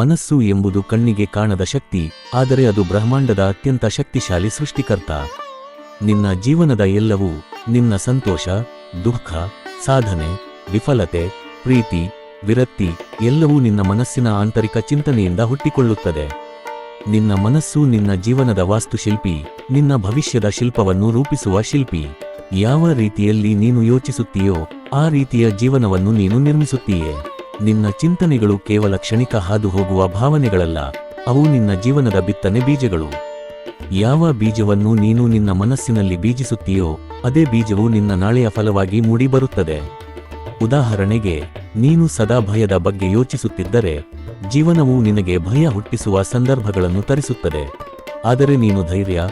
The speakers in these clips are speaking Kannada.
ಮನಸ್ಸು ಎಂಬುದು ಕಣ್ಣಿಗೆ ಕಾಣದ ಶಕ್ತಿ, ಆದರೆ ಅದು ಬ್ರಹ್ಮಾಂಡದ ಅತ್ಯಂತ ಶಕ್ತಿಶಾಲಿ ಸೃಷ್ಟಿಕರ್ತ. ನಿನ್ನ ಜೀವನದ ಎಲ್ಲವೂ ನಿನ್ನ ಸಂತೋಷ, ದುಃಖ, ಸಾಧನೆ, ವಿಫಲತೆ, ಪ್ರೀತಿ, ವಿರಕ್ತಿ ಎಲ್ಲವೂ ನಿನ್ನ ಮನಸ್ಸಿನ ಆಂತರಿಕ ಚಿಂತನೆಯಿಂದ ಹುಟ್ಟಿಕೊಳ್ಳುತ್ತದೆ. ನಿನ್ನ ಮನಸ್ಸು ನಿನ್ನ ಜೀವನದ ವಾಸ್ತುಶಿಲ್ಪಿ, ನಿನ್ನ ಭವಿಷ್ಯದ ಶಿಲ್ಪವನ್ನು ರೂಪಿಸುವ ಶಿಲ್ಪಿ. ಯಾವ ರೀತಿಯಲ್ಲಿ ನೀನು ಯೋಚಿಸುತ್ತೀಯೋ, ಆ ರೀತಿಯ ಜೀವನವನ್ನು ನೀನು ನಿರ್ಮಿಸುತ್ತೀಯೆ. ನಿನ್ನ ಚಿಂತನೆಗಳು ಕೇವಲ ಕ್ಷಣಿಕ ಹಾದು ಹೋಗುವ ಭಾವನೆಗಳಲ್ಲ, ಅವು ನಿನ್ನ ಜೀವನದ ಬಿತ್ತನೆ ಬೀಜಗಳು. ಯಾವ ಬೀಜವನ್ನು ನೀನು ನಿನ್ನ ಮನಸ್ಸಿನಲ್ಲಿ ಬೀಜಿಸುತ್ತೀಯೋ, ಅದೇ ಬೀಜವು ನಿನ್ನ ನಾಳೆಯ ಫಲವಾಗಿ ಮೂಡಿಬರುತ್ತದೆ. ಉದಾಹರಣೆಗೆ, ನೀನು ಸದಾ ಭಯದ ಬಗ್ಗೆ ಯೋಚಿಸುತ್ತಿದ್ದರೆ, ಜೀವನವು ನಿನಗೆ ಭಯ ಹುಟ್ಟಿಸುವ ಸಂದರ್ಭಗಳನ್ನು ತರಿಸುತ್ತದೆ. ಆದರೆ ನೀನು ಧೈರ್ಯ,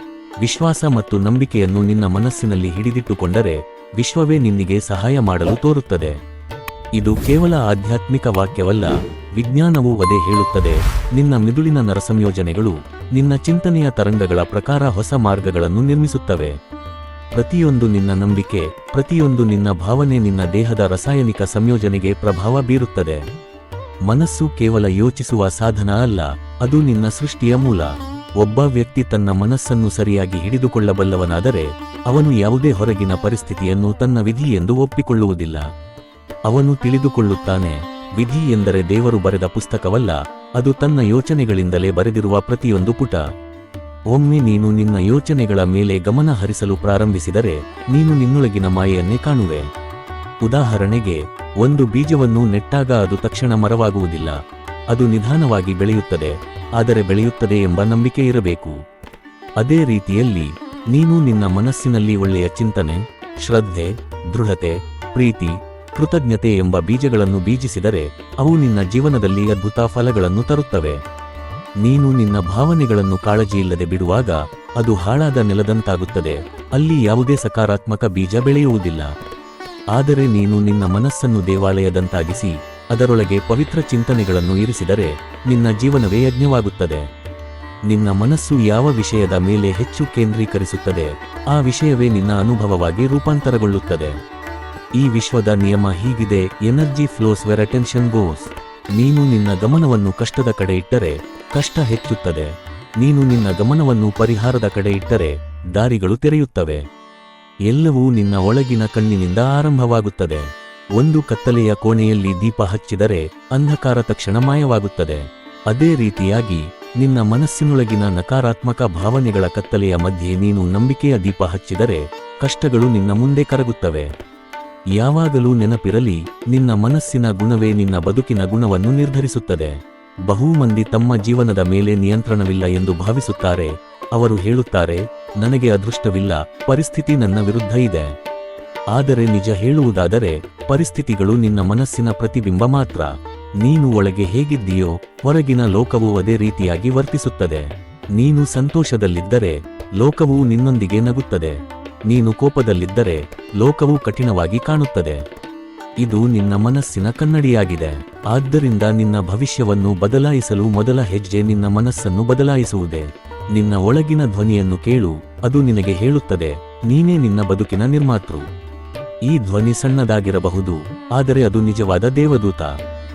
ವಿಶ್ವಾಸ ಮತ್ತು ನಂಬಿಕೆಯನ್ನು ನಿನ್ನ ಮನಸ್ಸಿನಲ್ಲಿ ಹಿಡಿದಿಟ್ಟುಕೊಂಡರೆ, ವಿಶ್ವವೇ ನಿನ್ನಿಗೆ ಸಹಾಯ ಮಾಡಲು ತೋರುತ್ತದೆ. ಇದು ಕೇವಲ ಆಧ್ಯಾತ್ಮಿಕ ವಾಕ್ಯವಲ್ಲ, ವಿಜ್ಞಾನವು ಅದೇ ಹೇಳುತ್ತದೆ. ನಿನ್ನ ಮಿದುಳಿನ ನರಸಂಯೋಜನೆಗಳು, ನಿನ್ನ ಚಿಂತನೆಯ ತರಂಗಗಳ ಪ್ರಕಾರ ಹೊಸ ಮಾರ್ಗಗಳನ್ನು ನಿರ್ಮಿಸುತ್ತವೆ. ಪ್ರತಿಯೊಂದು ನಿನ್ನ ನಂಬಿಕೆ, ಪ್ರತಿಯೊಂದು ನಿನ್ನ ಭಾವನೆ ನಿನ್ನ ದೇಹದ ರಾಸಾಯನಿಕ ಸಂಯೋಜನೆಗೆ ಪ್ರಭಾವ ಬೀರುತ್ತದೆ. ಮನಸ್ಸು ಕೇವಲ ಯೋಚಿಸುವ ಸಾಧನ ಅಲ್ಲ, ಅದು ನಿನ್ನ ಸೃಷ್ಟಿಯ ಮೂಲ. ಒಬ್ಬ ವ್ಯಕ್ತಿ ತನ್ನ ಮನಸ್ಸನ್ನು ಸರಿಯಾಗಿ ಹಿಡಿದುಕೊಳ್ಳಬಲ್ಲವನಾದರೆ, ಅವನು ಯಾವುದೇ ಹೊರಗಿನ ಪರಿಸ್ಥಿತಿಯನ್ನು ತನ್ನ ವಿಧಿ ಎಂದು ಒಪ್ಪಿಕೊಳ್ಳುವುದಿಲ್ಲ. ಅವನು ತಿಳಿದುಕೊಳ್ಳುತ್ತಾನೆ, ವಿಧಿ ಎಂದರೆ ದೇವರು ಬರೆದ ಪುಸ್ತಕವಲ್ಲ, ಅದು ತನ್ನ ಯೋಚನೆಗಳಿಂದಲೇ ಬರೆದಿರುವ ಪ್ರತಿಯೊಂದು ಪುಟ. ಒಮ್ಮೆ ನೀನು ನಿನ್ನ ಯೋಚನೆಗಳ ಮೇಲೆ ಗಮನ ಹರಿಸಲು ಪ್ರಾರಂಭಿಸಿದರೆ, ನೀನು ನಿನ್ನೊಳಗಿನ ಮಾಯೆಯನ್ನೇ ಕಾಣುವೆ. ಉದಾಹರಣೆಗೆ, ಒಂದು ಬೀಜವನ್ನು ನೆಟ್ಟಾಗ ಅದು ತಕ್ಷಣ ಮರವಾಗುವುದಿಲ್ಲ, ಅದು ನಿಧಾನವಾಗಿ ಬೆಳೆಯುತ್ತದೆ, ಆದರೆ ಬೆಳೆಯುತ್ತದೆ ಎಂಬ ನಂಬಿಕೆ ಇರಬೇಕು. ಅದೇ ರೀತಿಯಲ್ಲಿ, ನೀನು ನಿನ್ನ ಮನಸ್ಸಿನಲ್ಲಿ ಒಳ್ಳೆಯ ಚಿಂತನೆ, ಶ್ರದ್ಧೆ, ದೃಢತೆ, ಪ್ರೀತಿ ಕೃತಜ್ಞತೆ ಎಂಬ ಬೀಜಗಳನ್ನು ಬೀಜಿಸಿದರೆ ಅವು ನಿನ್ನ ಜೀವನದಲ್ಲಿ ಅದ್ಭುತ ಫಲಗಳನ್ನು ತರುತ್ತವೆ. ನೀನು ನಿನ್ನ ಭಾವನೆಗಳನ್ನು ಕಾಳಜಿಯಿಲ್ಲದೆ ಬಿಡುವಾಗ ಅದು ಹಾಳಾದ ನೆಲದಂತಾಗುತ್ತದೆ. ಅಲ್ಲಿ ಯಾವುದೇ ಸಕಾರಾತ್ಮಕ ಬೀಜ ಬೆಳೆಯುವುದಿಲ್ಲ. ಆದರೆ ನೀನು ನಿನ್ನ ಮನಸ್ಸನ್ನು ದೇವಾಲಯದಂತಾಗಿಸಿ, ಅದರೊಳಗೆ ಪವಿತ್ರ ಚಿಂತನೆಗಳನ್ನು ಇರಿಸಿದರೆ ನಿನ್ನ ಜೀವನವೇ ಯಜ್ಞವಾಗುತ್ತದೆ. ನಿನ್ನ ಮನಸ್ಸು ಯಾವ ವಿಷಯದ ಮೇಲೆ ಹೆಚ್ಚು ಕೇಂದ್ರೀಕರಿಸುತ್ತದೆ, ಆ ವಿಷಯವೇ ನಿನ್ನ ಅನುಭವವಾಗಿ ರೂಪಾಂತರಗೊಳ್ಳುತ್ತದೆ. ಈ ವಿಶ್ವದ ನಿಯಮ ಹೀಗಿದೆ, energy flows where attention goes. ನೀನು ನಿನ್ನ ಗಮನವನ್ನು ಕಷ್ಟದ ಕಡೆ ಇಟ್ಟರೆ, ಕಷ್ಟ ಹೆಚ್ಚುತ್ತದೆ. ನೀನು ನಿನ್ನ ಗಮನವನ್ನು ಪರಿಹಾರದ ಕಡೆ ಇಟ್ಟರೆ, ದಾರಿಗಳು ತೆರೆಯುತ್ತವೆ. ಎಲ್ಲವೂ ನಿನ್ನ ಒಳಗಿನ ಕಣ್ಣಿನಿಂದ ಆರಂಭವಾಗುತ್ತದೆ. ಒಂದು ಕತ್ತಲೆಯ ಕೋಣೆಯಲ್ಲಿ ದೀಪ ಹಚ್ಚಿದರೆ, ಅಂಧಕಾರ ತಕ್ಷಣ ಮಾಯವಾಗುತ್ತದೆ. ಅದೇ ರೀತಿಯಾಗಿ, ನಿನ್ನ ಮನಸ್ಸಿನೊಳಗಿನ ನಕಾರಾತ್ಮಕ ಭಾವನೆಗಳ ಕತ್ತಲೆಯ ಮಧ್ಯೆ ನೀನು ನಂಬಿಕೆಯ ದೀಪ ಹಚ್ಚಿದರೆ, ಕಷ್ಟಗಳು ನಿನ್ನ ಮುಂದೆ ಕರಗುತ್ತವೆ. ಯಾವಾಗಲೂ ನೆನಪಿರಲಿ, ನಿನ್ನ ಮನಸ್ಸಿನ ಗುಣವೇ ನಿನ್ನ ಬದುಕಿನ ಗುಣವನ್ನು ನಿರ್ಧರಿಸುತ್ತದೆ. ಬಹುಮಂದಿ ತಮ್ಮ ಜೀವನದ ಮೇಲೆ ನಿಯಂತ್ರಣವಿಲ್ಲ ಎಂದು ಭಾವಿಸುತ್ತಾರೆ. ಅವರು ಹೇಳುತ್ತಾರೆ, ನನಗೆ ಅದೃಷ್ಟವಿಲ್ಲ, ಪರಿಸ್ಥಿತಿ ನನ್ನ ವಿರುದ್ಧ ಇದೆ. ಆದರೆ ನಿಜ ಹೇಳುವುದಾದರೆ, ಪರಿಸ್ಥಿತಿಗಳು ನಿನ್ನ ಮನಸ್ಸಿನ ಪ್ರತಿಬಿಂಬ ಮಾತ್ರ. ನೀನು ಒಳಗೆ ಹೇಗಿದ್ದೀಯೋ, ಹೊರಗಿನ ಲೋಕವು ಅದೇ ರೀತಿಯಾಗಿ ವರ್ತಿಸುತ್ತದೆ. ನೀನು ಸಂತೋಷದಲ್ಲಿದ್ದರೆ, ಲೋಕವು ನಿನ್ನೊಂದಿಗೆ ನಗುತ್ತದೆ. ನೀನು ಕೋಪದಲ್ಲಿದ್ದರೆ ಲೋಕವು ಕಠಿಣವಾಗಿ ಕಾಣುತ್ತದೆ. ಇದು ನಿನ್ನ ಮನಸ್ಸಿನ ಕನ್ನಡಿಯಾಗಿದೆ. ಆದ್ದರಿಂದ ನಿನ್ನ ಭವಿಷ್ಯವನ್ನು ಬದಲಾಯಿಸಲು ಮೊದಲ ಹೆಜ್ಜೆ ನಿನ್ನ ಮನಸ್ಸನ್ನು ಬದಲಾಯಿಸುವುದೇ. ನಿನ್ನ ಒಳಗಿನ ಧ್ವನಿಯನ್ನು ಕೇಳು, ಅದು ನಿನಗೆ ಹೇಳುತ್ತದೆ. ನೀನೇ ನಿನ್ನ ಬದುಕಿನ ನಿರ್ಮಾತೃ. ಈ ಧ್ವನಿ ಸಣ್ಣದಾಗಿರಬಹುದು, ಆದರೆ ಅದು ನಿಜವಾದ ದೇವದೂತ.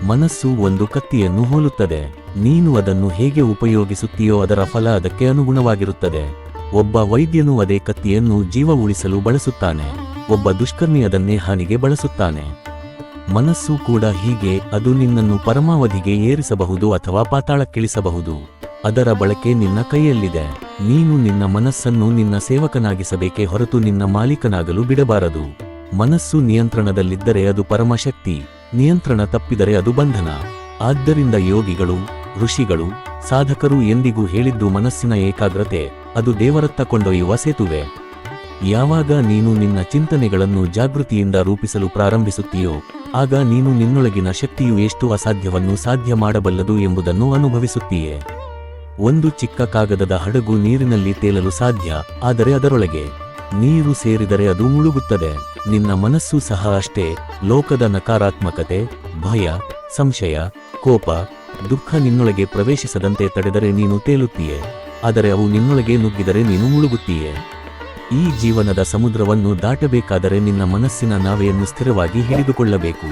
ಮನಸ್ಸು ಒಂದು ಕತ್ತಿಯನ್ನು ಹೋಲುತ್ತದೆ. ನೀನು ಅದನ್ನು ಹೇಗೆ ಉಪಯೋಗಿಸುತ್ತೀಯೋ ಅದರ ಫಲ ಅದಕ್ಕೆ ಅನುಗುಣವಾಗಿರುತ್ತದೆ. ಒಬ್ಬ ವೈದ್ಯನು ಅದೇ ಕತ್ತಿಯನ್ನು ಜೀವ ಉಳಿಸಲು ಬಳಸುತ್ತಾನೆ. ಒಬ್ಬ ದುಷ್ಕರ್ಮಿ ಅದನ್ನೇ ಹಾನಿಗೆ ಬಳಸುತ್ತಾನೆ. ಮನಸ್ಸು ಕೂಡ ಹೀಗೆ, ಅದು ನಿನ್ನನ್ನು ಪರಮಾವಧಿಗೆ ಏರಿಸಬಹುದು ಅಥವಾ ಪಾತಾಳಕ್ಕಿಳಿಸಬಹುದು. ಅದರ ಬಳಕೆ ನಿನ್ನ ಕೈಯಲ್ಲಿದೆ. ನೀನು ನಿನ್ನ ಮನಸ್ಸನ್ನು ನಿನ್ನ ಸೇವಕನಾಗಿಸಬೇಕೇ ಹೊರತು ನಿನ್ನ ಮಾಲೀಕನಾಗಲು ಬಿಡಬಾರದು. ಮನಸ್ಸು ನಿಯಂತ್ರಣದಲ್ಲಿದ್ದರೆ ಅದು ಪರಮಶಕ್ತಿ, ನಿಯಂತ್ರಣ ತಪ್ಪಿದರೆ ಅದು ಬಂಧನ. ಆದ್ದರಿಂದ ಯೋಗಿಗಳು, ಋಷಿಗಳು, ಸಾಧಕರು ಎಂದಿಗೂ ಹೇಳಿದ್ದು ಮನಸ್ಸಿನ ಏಕಾಗ್ರತೆ. ಅದು ದೇವರತ್ತ ಕೊಂಡೊಯ್ಯುವ ಸೇತುವೆ. ಯಾವಾಗ ನೀನು ನಿನ್ನ ಚಿಂತನೆಗಳನ್ನು ಜಾಗೃತಿಯಿಂದ ರೂಪಿಸಲು ಪ್ರಾರಂಭಿಸುತ್ತೀಯೋ, ಆಗ ನೀನು ನಿನ್ನೊಳಗಿನ ಶಕ್ತಿಯು ಎಷ್ಟು ಅಸಾಧ್ಯವನ್ನು ಸಾಧ್ಯ ಮಾಡಬಲ್ಲದು ಎಂಬುದನ್ನು ಅನುಭವಿಸುತ್ತೀಯೆ. ಒಂದು ಚಿಕ್ಕ ಕಾಗದದ ಹಡಗು ನೀರಿನಲ್ಲಿ ತೇಲಲು ಸಾಧ್ಯ, ಆದರೆ ಅದರೊಳಗೆ ನೀರು ಸೇರಿದರೆ ಅದು ಮುಳುಗುತ್ತದೆ. ನಿನ್ನ ಮನಸ್ಸು ಸಹ ಅಷ್ಟೇ, ಲೋಕದ ನಕಾರಾತ್ಮಕತೆ, ಭಯ, ಸಂಶಯ, ಕೋಪ, ದುಃಖ ನಿನ್ನೊಳಗೆ ಪ್ರವೇಶಿಸದಂತೆ ತಡೆದರೆ ನೀನು ತೇಲುತ್ತೀಯೆ. ಆದರೆ ಅವು ನಿನ್ನೊಳಗೆ ನುಗ್ಗಿದರೆ ನೀನು ಮುಳುಗುತ್ತೀಯೆ. ಈ ಜೀವನದ ಸಮುದ್ರವನ್ನು ದಾಟಬೇಕಾದರೆ ನಿನ್ನ ಮನಸ್ಸಿನ ನಾವೆಯನ್ನು ಸ್ಥಿರವಾಗಿ ಹಿಡಿದುಕೊಳ್ಳಬೇಕು.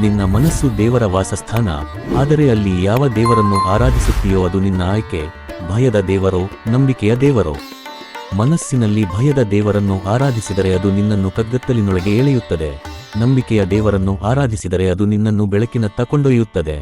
ನಿನ್ನ ಮನಸ್ಸು ದೇವರ ವಾಸಸ್ಥಾನ, ಆದರೆ ಅಲ್ಲಿ ಯಾವ ದೇವರನ್ನು ಆರಾಧಿಸುತ್ತೀಯೋ ಅದು ನಿನ್ನ ಆಯ್ಕೆ, ಭಯದ ದೇವರೋ, ನಂಬಿಕೆಯ ದೇವರೋ. ಮನಸ್ಸಿನಲ್ಲಿ ಭಯದ ದೇವರನ್ನು ಆರಾಧಿಸಿದರೆ ಅದು ನಿನ್ನನ್ನು ಕಗ್ಗತ್ತಲಿನೊಳಗೆ ಎಳೆಯುತ್ತದೆ. ನಂಬಿಕೆಯ ದೇವರನ್ನು ಆರಾಧಿಸಿದರೆ ಅದು ನಿನ್ನನ್ನು ಬೆಳಕಿನತ್ತ ಕೊಂಡೊಯ್ಯುತ್ತದೆ.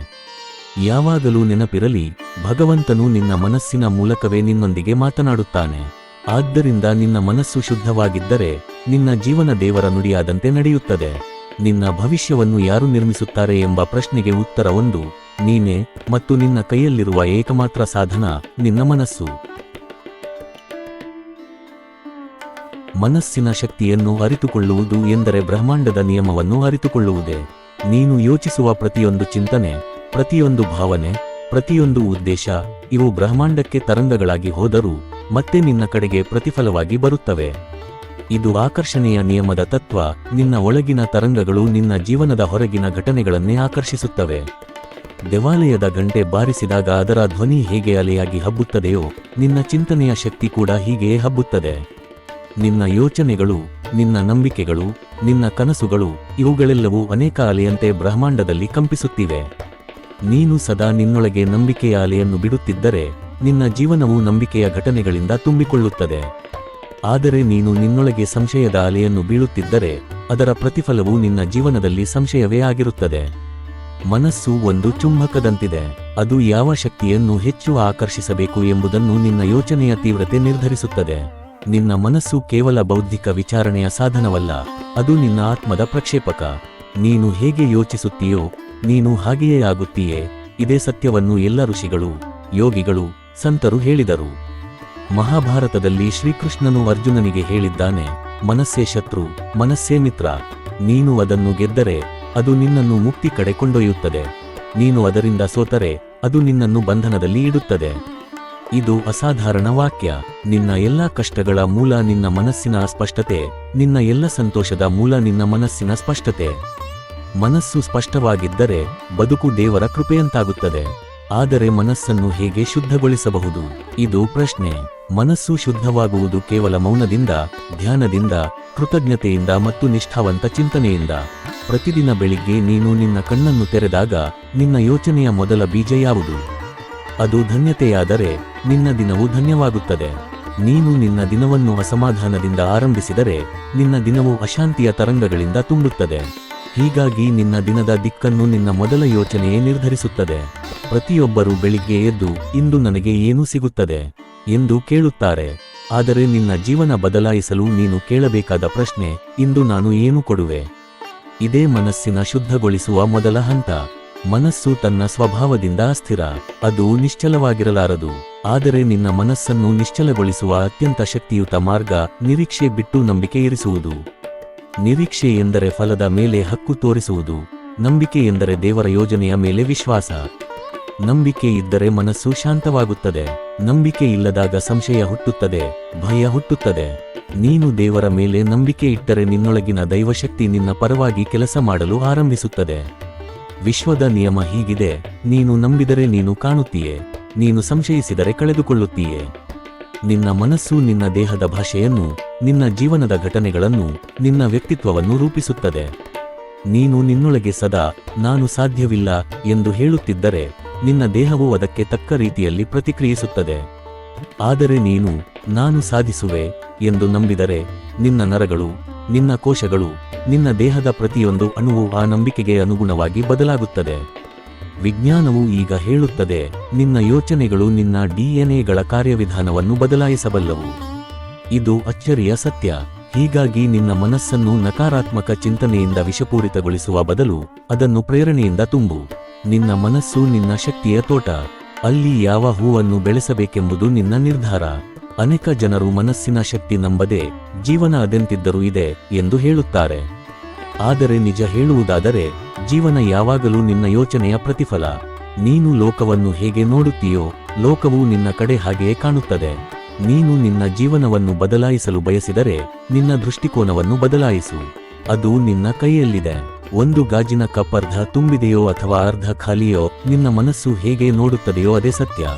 ಯಾವಾಗಲೂ ನೆನಪಿರಲಿ, ಭಗವಂತನು ನಿನ್ನ ಮನಸ್ಸಿನ ಮೂಲಕವೇ ನಿನ್ನೊಂದಿಗೆ ಮಾತನಾಡುತ್ತಾನೆ. ಆದ್ದರಿಂದ ನಿನ್ನ ಮನಸ್ಸು ಶುದ್ಧವಾಗಿದ್ದರೆ, ನಿನ್ನ ಜೀವನ ದೇವರ ನುಡಿಯಾದಂತೆ ನಡೆಯುತ್ತದೆ. ನಿನ್ನ ಭವಿಷ್ಯವನ್ನು ಯಾರು ನಿರ್ಮಿಸುತ್ತಾರೆ ಎಂಬ ಪ್ರಶ್ನೆಗೆ ಉತ್ತರ ಒಂದು, ನೀನೇ ಮತ್ತು ನಿನ್ನ ಕೈಯಲ್ಲಿರುವ ಏಕಮಾತ್ರ ಸಾಧನ ನಿನ್ನ ಮನಸ್ಸು. ಮನಸ್ಸಿನ ಶಕ್ತಿಯನ್ನು ಅರಿತುಕೊಳ್ಳುವುದು ಎಂದರೆ ಬ್ರಹ್ಮಾಂಡದ ನಿಯಮವನ್ನು ಅರಿತುಕೊಳ್ಳುವುದೇ. ನೀನು ಯೋಚಿಸುವ ಪ್ರತಿಯೊಂದು ಚಿಂತನೆ ಪ್ರತಿಯೊಂದು ಭಾವನೆ, ಪ್ರತಿಯೊಂದು ಉದ್ದೇಶ ಇವು ಬ್ರಹ್ಮಾಂಡಕ್ಕೆ ತರಂಗಗಳಾಗಿ ಹೋದರೂ ಮತ್ತೆ ನಿನ್ನ ಕಡೆಗೆ ಪ್ರತಿಫಲವಾಗಿ ಬರುತ್ತವೆ. ಇದು ಆಕರ್ಷಣೆಯ ನಿಯಮದ ತತ್ವ, ನಿನ್ನ ಒಳಗಿನ ತರಂಗಗಳು ನಿನ್ನ ಜೀವನದ ಹೊರಗಿನ ಘಟನೆಗಳನ್ನೇ ಆಕರ್ಷಿಸುತ್ತವೆ. ದೇವಾಲಯದ ಗಂಟೆ ಬಾರಿಸಿದಾಗ ಅದರ ಧ್ವನಿ ಹೇಗೆ ಅಲೆಯಾಗಿ ಹಬ್ಬುತ್ತದೆಯೋ, ನಿನ್ನ ಚಿಂತನೆಯ ಶಕ್ತಿ ಕೂಡ ಹೀಗೆಯೇ ಹಬ್ಬುತ್ತದೆ. ನಿನ್ನ ಯೋಚನೆಗಳು, ನಿನ್ನ ನಂಬಿಕೆಗಳು, ನಿನ್ನ ಕನಸುಗಳು ಇವುಗಳೆಲ್ಲವೂ ಅನೇಕ ಅಲೆಯಂತೆ ಬ್ರಹ್ಮಾಂಡದಲ್ಲಿ ಕಂಪಿಸುತ್ತಿವೆ. ನೀನು ಸದಾ ನಿನ್ನೊಳಗೆ ನಂಬಿಕೆಯ ಅಲೆಯನ್ನು ಬಿಡುತ್ತಿದ್ದರೆ ನಿನ್ನ ಜೀವನವು ನಂಬಿಕೆಯ ಘಟನೆಗಳಿಂದ ತುಂಬಿಕೊಳ್ಳುತ್ತದೆ. ಆದರೆ ನೀನು ನಿನ್ನೊಳಗೆ ಸಂಶಯದ ಅಲೆಯನ್ನು ಬೀಳುತ್ತಿದ್ದರೆ ಅದರ ಪ್ರತಿಫಲವು ನಿನ್ನ ಜೀವನದಲ್ಲಿ ಸಂಶಯವೇ ಆಗಿರುತ್ತದೆ. ಮನಸ್ಸು ಒಂದು ಚುಂಬಕದಂತಿದೆ. ಅದು ಯಾವ ಶಕ್ತಿಯನ್ನು ಹೆಚ್ಚು ಆಕರ್ಷಿಸಬೇಕು ಎಂಬುದನ್ನು ನಿನ್ನ ಯೋಚನೆಯ ತೀವ್ರತೆ ನಿರ್ಧರಿಸುತ್ತದೆ. ನಿನ್ನ ಮನಸ್ಸು ಕೇವಲ ಬೌದ್ಧಿಕ ವಿಚಾರಣೆಯ ಸಾಧನವಲ್ಲ, ಅದು ನಿನ್ನ ಆತ್ಮದ ಪ್ರಕ್ಷೇಪಕ. ನೀನು ಹೇಗೆ ಯೋಚಿಸುತ್ತೀಯೋ ನೀನು ಹಾಗೆಯೇ ಆಗುತ್ತೀಯೇ. ಇದೇ ಸತ್ಯವನ್ನು ಎಲ್ಲ ಋಷಿಗಳು, ಯೋಗಿಗಳು, ಸಂತರು ಹೇಳಿದರು. ಮಹಾಭಾರತದಲ್ಲಿ ಶ್ರೀಕೃಷ್ಣನು ಅರ್ಜುನನಿಗೆ ಹೇಳಿದ್ದಾನೆ, ಮನಸ್ಸೇ ಶತ್ರು, ಮನಸ್ಸೇ ಮಿತ್ರ. ನೀನು ಅದನ್ನು ಗೆದ್ದರೆ ಅದು ನಿನ್ನನ್ನು ಮುಕ್ತಿ ಕಡೆ ಕೊಂಡೊಯ್ಯುತ್ತದೆ. ನೀನು ಅದರಿಂದ ಸೋತರೆ ಅದು ನಿನ್ನನ್ನು ಬಂಧನದಲ್ಲಿ ಇಡುತ್ತದೆ. ಇದು ಅಸಾಧಾರಣ ವಾಕ್ಯ. ನಿನ್ನ ಎಲ್ಲ ಕಷ್ಟಗಳ ಮೂಲ ನಿನ್ನ ಮನಸ್ಸಿನ ಅಸ್ಪಷ್ಟತೆ, ನಿನ್ನ ಎಲ್ಲ ಸಂತೋಷದ ಮೂಲ ನಿನ್ನ ಮನಸ್ಸಿನ ಸ್ಪಷ್ಟತೆ. ಮನಸ್ಸು ಸ್ಪಷ್ಟವಾಗಿದ್ದರೆ ಬದುಕು ದೇವರ ಕೃಪೆಯಂತಾಗುತ್ತದೆ. ಆದರೆ ಮನಸ್ಸನ್ನು ಹೇಗೆ ಶುದ್ಧಗೊಳಿಸಬಹುದು? ಇದು ಪ್ರಶ್ನೆ. ಮನಸ್ಸು ಶುದ್ಧವಾಗುವುದು ಕೇವಲ ಮೌನದಿಂದ, ಧ್ಯಾನದಿಂದ, ಕೃತಜ್ಞತೆಯಿಂದ ಮತ್ತು ನಿಷ್ಠಾವಂತ ಚಿಂತನೆಯಿಂದ. ಪ್ರತಿದಿನ ಬೆಳಿಗ್ಗೆ ನೀನು ನಿನ್ನ ಕಣ್ಣನ್ನು ತೆರೆದಾಗ ನಿನ್ನ ಯೋಚನೆಯ ಮೊದಲ ಬೀಜ ಯಾವುದು? ಅದು ಧನ್ಯತೆಯಾದರೆ ನಿನ್ನ ದಿನವು ಧನ್ಯವಾಗುತ್ತದೆ. ನೀನು ನಿನ್ನ ದಿನವನ್ನು ಅಸಮಾಧಾನದಿಂದ ಆರಂಭಿಸಿದರೆ ನಿನ್ನ ದಿನವು ಅಶಾಂತಿಯ ತರಂಗಗಳಿಂದ ತುಂಬುತ್ತದೆ. ಹೀಗಾಗಿ ನಿನ್ನ ದಿನದ ದಿಕ್ಕನ್ನು ನಿನ್ನ ಮೊದಲ ಯೋಚನೆಯೇ ನಿರ್ಧರಿಸುತ್ತದೆ. ಪ್ರತಿಯೊಬ್ಬರು ಬೆಳಿಗ್ಗೆ ಎದ್ದು, ಇಂದು ನನಗೆ ಏನು ಸಿಗುತ್ತದೆ? ಎಂದು ಕೇಳುತ್ತಾರೆ. ಆದರೆ ನಿನ್ನ ಜೀವನ ಬದಲಾಯಿಸಲು ನೀನು ಕೇಳಬೇಕಾದ ಪ್ರಶ್ನೆ, ಇಂದು ನಾನು ಏನು ಕೊಡುವೆ? ಇದೇ ಮನಸ್ಸಿನ ಶುದ್ಧಗೊಳಿಸುವ ಮೊದಲ ಹಂತ. ಮನಸ್ಸು ತನ್ನ ಸ್ವಭಾವದಿಂದ ಅಸ್ಥಿರ. ಅದು ನಿಶ್ಚಲವಾಗಿರಲಾರದು. ಆದರೆ ನಿನ್ನ ಮನಸ್ಸನ್ನು ನಿಶ್ಚಲಗೊಳಿಸುವ ಅತ್ಯಂತ ಶಕ್ತಿಯುತ ಮಾರ್ಗ ನಿರೀಕ್ಷೆ ಬಿಟ್ಟು ನಂಬಿಕೆ ಇರಿಸುವುದು. ನಿರೀಕ್ಷೆ ಎಂದರೆ ಫಲದ ಮೇಲೆ ಹಕ್ಕು ತೋರಿಸುವುದು, ನಂಬಿಕೆ ಎಂದರೆ ದೇವರ ಯೋಜನೆಯ ಮೇಲೆ ವಿಶ್ವಾಸ. ನಂಬಿಕೆ ಇದ್ದರೆ ಮನಸ್ಸು ಶಾಂತವಾಗುತ್ತದೆ, ನಂಬಿಕೆ ಇಲ್ಲದಾಗ ಸಂಶಯ ಹುಟ್ಟುತ್ತದೆ, ಭಯ ಹುಟ್ಟುತ್ತದೆ. ನೀನು ದೇವರ ಮೇಲೆ ನಂಬಿಕೆ ಇಟ್ಟರೆ ನಿನ್ನೊಳಗಿನ ದೈವಶಕ್ತಿ ನಿನ್ನ ಪರವಾಗಿ ಕೆಲಸ ಮಾಡಲು ಆರಂಭಿಸುತ್ತದೆ. ವಿಶ್ವದ ನಿಯಮ ಹೀಗಿದೆ, ನೀನು ನಂಬಿದರೆ ನೀನು ಕಾಣುತ್ತೀಯೇ, ನೀನು ಸಂಶಯಿಸಿದರೆ ಕಳೆದುಕೊಳ್ಳುತ್ತೀಯೆ. ನಿನ್ನ ಮನಸ್ಸು ನಿನ್ನ ದೇಹದ ಭಾಷೆಯನ್ನು, ನಿನ್ನ ಜೀವನದ ಘಟನೆಗಳನ್ನು, ನಿನ್ನ ವ್ಯಕ್ತಿತ್ವವನ್ನು ರೂಪಿಸುತ್ತದೆ. ನೀನು ನಿನ್ನೊಳಗೆ ಸದಾ, ನಾನು ಸಾಧ್ಯವಿಲ್ಲ ಎಂದು ಹೇಳುತ್ತಿದ್ದರೆ, ನಿನ್ನ ದೇಹವು ಅದಕ್ಕೆ ತಕ್ಕ ರೀತಿಯಲ್ಲಿ ಪ್ರತಿಕ್ರಿಯಿಸುತ್ತದೆ. ಆದರೆ ನೀನು, ನಾನು ಸಾಧಿಸುವೆ ಎಂದು ನಂಬಿದರೆ, ನಿನ್ನ ನರಗಳು, ನಿನ್ನ ಕೋಶಗಳು, ನಿನ್ನ ದೇಹದ ಪ್ರತಿಯೊಂದು ಅಣುವು ಆ ನಂಬಿಕೆಗೆ ಅನುಗುಣವಾಗಿ ಬದಲಾಗುತ್ತದೆ. ವಿಜ್ಞಾನವು ಈಗ ಹೇಳುತ್ತದೆ, ನಿನ್ನ ಯೋಚನೆಗಳು ನಿನ್ನ ಡಿಎನ್ಎಗಳ ಕಾರ್ಯವಿಧಾನವನ್ನು ಬದಲಾಯಿಸಬಲ್ಲವು. ಇದು ಅಚ್ಚರಿಯ ಸತ್ಯ, ಹೀಗಾಗಿ ನಿನ್ನ ಮನಸ್ಸನ್ನು ನಕಾರಾತ್ಮಕ ಚಿಂತನೆಯಿಂದ ವಿಷಪೂರಿತಗೊಳಿಸುವ ಬದಲು ಅದನ್ನು ಪ್ರೇರಣೆಯಿಂದ ತುಂಬು. ನಿನ್ನ ಮನಸ್ಸು ನಿನ್ನ ಶಕ್ತಿಯ ತೋಟ, ಅಲ್ಲಿ ಯಾವ ಹೂವನ್ನು ಬೆಳೆಸಬೇಕೆಂಬುದು ನಿನ್ನ ನಿರ್ಧಾರ. ಅನೇಕ ಜನರು ಮನಸ್ಸಿನ ಶಕ್ತಿ ನಂಬದೆ ಜೀವನ ಅದೆಂತಿದ್ದರೂ ಇದೆ ಎಂದು ಹೇಳುತ್ತಾರೆ. ಆದರೆ ನಿಜ ಹೇಳುವುದಾದರೆ, ಜೀವನ ಯಾವಾಗಲೂ ನಿನ್ನ ಯೋಚನೆಯ ಪ್ರತಿಫಲ. ನೀನು ಲೋಕವನ್ನು ಹೇಗೆ ನೋಡುತ್ತೀಯೋ, ಲೋಕವು ನಿನ್ನ ಕಡೆ ಹಾಗೆಯೇ ಕಾಣುತ್ತದೆ. ನೀನು ನಿನ್ನ ಜೀವನವನ್ನು ಬದಲಾಯಿಸಲು ಬಯಸಿದರೆ, ನಿನ್ನ ದೃಷ್ಟಿಕೋನವನ್ನು ಬದಲಾಯಿಸು. ಅದು ನಿನ್ನ ಕೈಯಲ್ಲಿದೆ. ಒಂದು ಗಾಜಿನ ಕಪ್ ಅರ್ಧ ತುಂಬಿದೆಯೋ ಅಥವಾ ಅರ್ಧ ಖಾಲಿಯೋ, ನಿನ್ನ ಮನಸ್ಸು ಹೇಗೆ ನೋಡುತ್ತದೆಯೋ ಅದೇ ಸತ್ಯ.